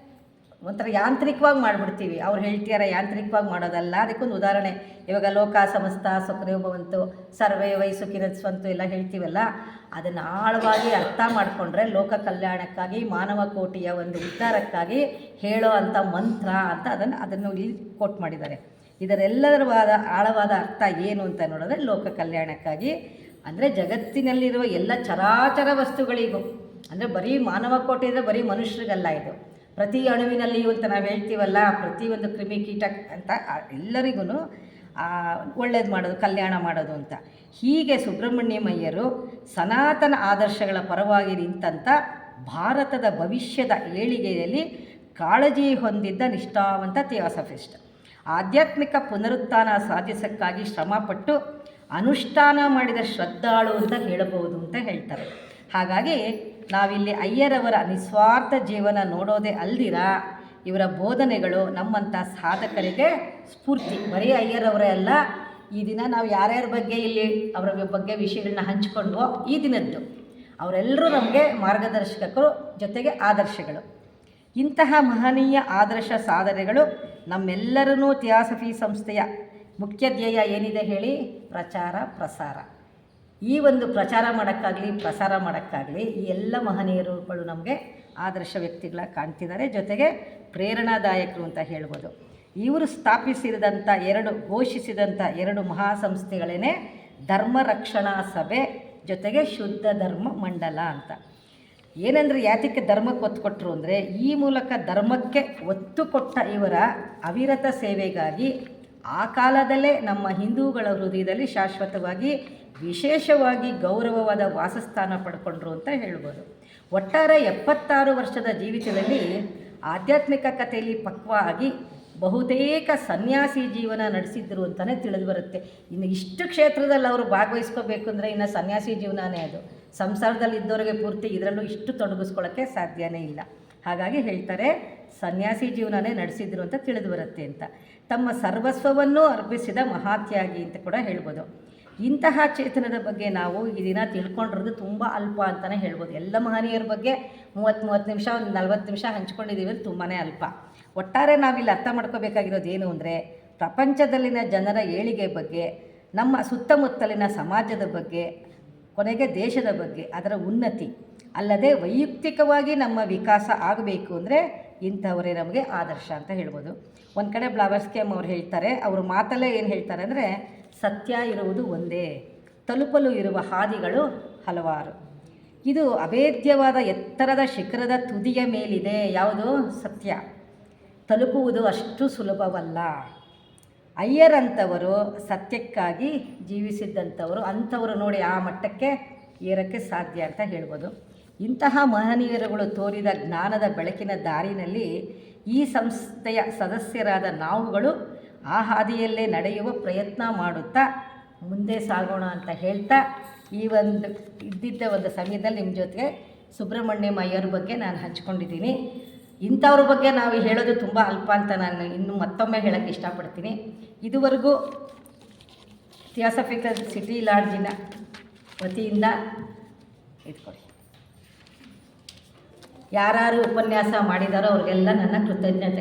ಒಂಥರ ಯಾಂತ್ರಿಕವಾಗಿ ಮಾಡಿಬಿಡ್ತೀವಿ. ಅವ್ರು ಹೇಳ್ತಿದ್ದಾರೆ ಯಾಂತ್ರಿಕವಾಗಿ ಮಾಡೋದಲ್ಲ. ಅದಕ್ಕೊಂದು ಉದಾಹರಣೆ, ಇವಾಗ ಲೋಕ ಸಮಸ್ತ ಸುಖದೇವ ಭವಂತು ಸರ್ವೇ ವಯಸ್ಸು ಸ್ವಂತು ಎಲ್ಲ ಹೇಳ್ತೀವಲ್ಲ, ಅದನ್ನು ಆಳವಾಗಿ ಅರ್ಥ ಮಾಡಿಕೊಂಡ್ರೆ ಲೋಕ ಕಲ್ಯಾಣಕ್ಕಾಗಿ, ಮಾನವ ಕೋಟಿಯ ಒಂದು ಉದ್ಧಾರಕ್ಕಾಗಿ ಹೇಳೋ ಅಂಥ ಮಂತ್ರ ಅಂತ ಅದನ್ನು ಅದನ್ನು ಇಲ್ಲಿ ಕೋಟ್ ಮಾಡಿದ್ದಾರೆ. ಇದರೆಲ್ಲರವಾದ ಆಳವಾದ ಅರ್ಥ ಏನು ಅಂತ ನೋಡಿದ್ರೆ ಲೋಕ ಕಲ್ಯಾಣಕ್ಕಾಗಿ. ಅಂದರೆ ಜಗತ್ತಿನಲ್ಲಿರುವ ಎಲ್ಲ ಚರಾಚರ ವಸ್ತುಗಳಿಗೂ, ಅಂದರೆ ಬರೀ ಮಾನವ ಕೋಟಿ ಅಂದರೆ ಬರೀ ಮನುಷ್ಯರಿಗಲ್ಲ ಇದು. ಪ್ರತಿ ಅಣುವಿನಲ್ಲಿಯೂ ಅಂತ ನಾವು ಹೇಳ್ತೀವಲ್ಲ ಪ್ರತಿಯೊಂದು ಕ್ರಿಮಿಕೀಟ ಅಂತ ಎಲ್ಲರಿಗೂ ಒಳ್ಳೇದು ಮಾಡೋದು, ಕಲ್ಯಾಣ ಮಾಡೋದು ಅಂತ. ಹೀಗೆ ಸುಬ್ರಹ್ಮಣ್ಯಮಯ್ಯರು ಸನಾತನ ಆದರ್ಶಗಳ ಪರವಾಗಿ ನಿಂತಂಥ ಭಾರತದ ಭವಿಷ್ಯದ ಏಳಿಗೆಯಲ್ಲಿ ಕಾಳಜಿ ಹೊಂದಿದ್ದ ನಿಷ್ಠಾವಂತ ಥಿಯಾಸಫಿಸ್ಟ್. ಆಧ್ಯಾತ್ಮಿಕ ಪುನರುತ್ಥಾನ ಸಾಧಿಸಕ್ಕಾಗಿ ಶ್ರಮಪಟ್ಟು ಅನುಷ್ಠಾನ ಮಾಡಿದ ಶ್ರದ್ಧಾಳು ಅಂತ ಹೇಳಬಹುದು ಅಂತ ಹೇಳ್ತಾರೆ. ಹಾಗಾಗಿ ನಾವಿಲ್ಲಿ ಅಯ್ಯರವರ ನಿಸ್ವಾರ್ಥ ಜೀವನ ನೋಡೋದೇ ಅಲ್ದಿರ? ಇವರ ಬೋಧನೆಗಳು ನಮ್ಮಂಥ ಸಾಧಕರಿಗೆ ಸ್ಫೂರ್ತಿ. ಬರೀ ಅಯ್ಯರವರೇ ಅಲ್ಲ, ಈ ದಿನ ನಾವು ಯಾರ್ಯಾರ ಬಗ್ಗೆ ಇಲ್ಲಿ ಅವರ ಬಗ್ಗೆ ವಿಷಯಗಳನ್ನ ಹಂಚ್ಕೊಂಡ್ವೋ ಈ ದಿನದ್ದು. ಅವರೆಲ್ಲರೂ ನಮಗೆ ಮಾರ್ಗದರ್ಶಕರು, ಜೊತೆಗೆ ಆದರ್ಶಗಳು. ಇಂತಹ ಮಹನೀಯ ಆದರ್ಶ ಸಾಧನೆಗಳು ನಮ್ಮೆಲ್ಲರನ್ನೂ ಥಿಯಾಸಫಿ ಸಂಸ್ಥೆಯ ಮುಖ್ಯ ಧ್ಯೇಯ ಏನಿದೆ ಹೇಳಿ? ಪ್ರಚಾರ ಪ್ರಸಾರ. ಈ ಒಂದು ಪ್ರಚಾರ ಮಾಡೋಕ್ಕಾಗಲಿ, ಪ್ರಸಾರ ಮಾಡೋಕ್ಕಾಗಲಿ ಈ ಎಲ್ಲ ಮಹನೀಯರುಗಳು ನಮಗೆ ಆದರ್ಶ ವ್ಯಕ್ತಿಗಳ ಕಾಣ್ತಿದ್ದಾರೆ. ಜೊತೆಗೆ ಪ್ರೇರಣಾದಾಯಕರು ಅಂತ ಹೇಳ್ಬೋದು. ಇವರು ಸ್ಥಾಪಿಸಿದಂಥ ಎರಡು, ಘೋಷಿಸಿದಂಥ ಎರಡು ಮಹಾಸಂಸ್ಥೆಗಳೇ ಧರ್ಮ ರಕ್ಷಣಾ ಸಭೆ, ಜೊತೆಗೆ ಶುದ್ಧ ಧರ್ಮ ಮಂಡಲ ಅಂತ. ಏನಂದರೆ ಯಾತಕ್ಕೆ ಧರ್ಮಕ್ಕೆ ಒತ್ತು ಕೊಟ್ಟರು ಅಂದರೆ ಈ ಮೂಲಕ ಧರ್ಮಕ್ಕೆ ಒತ್ತು ಕೊಟ್ಟ ಇವರ ಅವಿರತ ಸೇವೆಗಾಗಿ ಆ ಕಾಲದಲ್ಲೇ ನಮ್ಮ ಹಿಂದೂಗಳ ಹೃದಯದಲ್ಲಿ ಶಾಶ್ವತವಾಗಿ ವಿಶೇಷವಾಗಿ ಗೌರವವಾದ ವಾಸಸ್ಥಾನ ಪಡ್ಕೊಂಡ್ರು ಅಂತ ಹೇಳ್ಬೋದು. ಒಟ್ಟಾರೆ ಎಪ್ಪತ್ತಾರು ವರ್ಷದ ಜೀವಿತದಲ್ಲಿ ಆಧ್ಯಾತ್ಮಿಕ ಕಥೆಯಲ್ಲಿ ಪಕ್ವ ಆಗಿ ಬಹುತೇಕ ಸನ್ಯಾಸಿ ಜೀವನ ನಡೆಸಿದ್ರು ಅಂತಲೇ ತಿಳಿದು ಬರುತ್ತೆ. ಇನ್ನು ಇಷ್ಟು ಕ್ಷೇತ್ರದಲ್ಲಿ ಅವರು ಭಾಗವಹಿಸ್ಕೋಬೇಕು ಅಂದರೆ ಇನ್ನು ಸನ್ಯಾಸಿ ಜೀವನನೇ ಅದು. ಸಂಸಾರದಲ್ಲಿ ಇದ್ದವರಿಗೆ ಪೂರ್ತಿ ಇದರಲ್ಲೂ ಇಷ್ಟು ತೊಡಗಿಸ್ಕೊಳ್ಳೋಕ್ಕೆ ಸಾಧ್ಯನೇ ಇಲ್ಲ. ಹಾಗಾಗಿ ಹೇಳ್ತಾರೆ, ಸನ್ಯಾಸಿ ಜೀವನನೇ ನಡೆಸಿದ್ರು ಅಂತ ತಿಳಿದು ಬರುತ್ತೆ ಅಂತ. ತಮ್ಮ ಸರ್ವಸ್ವವನ್ನು ಅರ್ಪಿಸಿದ ಮಹಾತ್ಯಾಗಿ ಅಂತ ಕೂಡ ಹೇಳ್ಬೋದು. ಇಂತಹ ಚೇತನದ ಬಗ್ಗೆ ನಾವು ಈ ದಿನ ತಿಳ್ಕೊಂಡಿರೋದು ತುಂಬ ಅಲ್ಪ ಅಂತಲೇ ಹೇಳ್ಬೋದು. ಎಲ್ಲ ಮಹನೀಯರ ಬಗ್ಗೆ ಮೂವತ್ತು ಮೂವತ್ತು ನಿಮಿಷ, ಒಂದು ನಲ್ವತ್ತು ನಿಮಿಷ ಹಂಚ್ಕೊಂಡಿದ್ದೀವಿ ಅಂದರೆ ತುಂಬಾ ಅಲ್ಪ. ಒಟ್ಟಾರೆ ನಾವಿಲ್ಲಿ ಅರ್ಥ ಮಾಡ್ಕೋಬೇಕಾಗಿರೋದು ಏನು ಅಂದರೆ, ಪ್ರಪಂಚದಲ್ಲಿನ ಜನರ ಏಳಿಗೆ ಬಗ್ಗೆ, ನಮ್ಮ ಸುತ್ತಮುತ್ತಲಿನ ಸಮಾಜದ ಬಗ್ಗೆ, ಕೊನೆಗೆ ದೇಶದ ಬಗ್ಗೆ, ಅದರ ಉನ್ನತಿ, ಅಲ್ಲದೆ ವೈಯಕ್ತಿಕವಾಗಿ ನಮ್ಮ ವಿಕಾಸ ಆಗಬೇಕು ಅಂದರೆ ಇಂಥವರೇ ನಮಗೆ ಆದರ್ಶ ಅಂತ ಹೇಳ್ಬೋದು. ಒಂದು ಕಡೆ ಬ್ಲಾವರ್ಸ್ಕೇಮ್ ಅವ್ರು ಹೇಳ್ತಾರೆ, ಅವ್ರ ಮಾತಲ್ಲೇ ಏನು ಹೇಳ್ತಾರೆ ಅಂದರೆ ಸತ್ಯ ಇರುವುದು ಒಂದೇ. ತಲುಪಲು ಇರುವ ಹಾದಿಗಳು ಹಲವಾರು. ಇದು ಅಭೇದ್ಯವಾದ ಎತ್ತರದ ಶಿಖರದ ತುದಿಯ ಮೇಲಿದೆ. ಯಾವುದು? ಸತ್ಯ. ತಲುಪುವುದು ಅಷ್ಟು ಸುಲಭವಲ್ಲ. ಅಯ್ಯರಂಥವರು ಸತ್ಯಕ್ಕಾಗಿ ಜೀವಿಸಿದ್ದಂಥವರು ಅಂಥವರು ನೋಡಿ ಆ ಮಟ್ಟಕ್ಕೆ ಏರಕ್ಕೆ ಸಾಧ್ಯ ಅಂತ ಹೇಳ್ಬೋದು. ಇಂತಹ ಮಹನೀಯರುಗಳು ತೋರಿದ ಜ್ಞಾನದ ಬೆಳಕಿನ ದಾರಿನಲ್ಲಿ ಈ ಸಂಸ್ಥೆಯ ಸದಸ್ಯರಾದ ನಾವುಗಳು ಆ ಹಾದಿಯಲ್ಲೇ ನಡೆಯುವ ಪ್ರಯತ್ನ ಮಾಡುತ್ತಾ ಮುಂದೆ ಸಾಗೋಣ ಅಂತ ಹೇಳ್ತಾ ಈ ಒಂದು ಇದ್ದಿದ್ದ ಒಂದು ಸಮಯದಲ್ಲಿ ನಿಮ್ಮ ಜೊತೆಗೆ ಸುಬ್ರಹ್ಮಣ್ಯಂ ಅಯ್ಯವ್ರ ಬಗ್ಗೆ ನಾನು ಹಂಚ್ಕೊಂಡಿದ್ದೀನಿ. ಇಂಥವ್ರ ಬಗ್ಗೆ ನಾವು ಹೇಳೋದು ತುಂಬ ಅಲ್ಪ ಅಂತ ನಾನು ಇನ್ನು ಮತ್ತೊಮ್ಮೆ ಹೇಳೋಕ್ಕೆ ಇಷ್ಟಪಡ್ತೀನಿ. ಇದುವರೆಗೂ ಥಿಯಾಸಫಿಕಲ್ ಸಿಟಿ ಲಾಡ್ಜಿನ ವತಿಯಿಂದ ಇಟ್ಕೊಳ್ಳಿ. ಯಾರು ಉಪನ್ಯಾಸ ಮಾಡಿದಾರೋ ಅವ್ರಿಗೆಲ್ಲ ನನ್ನ ಕೃತಜ್ಞತೆ.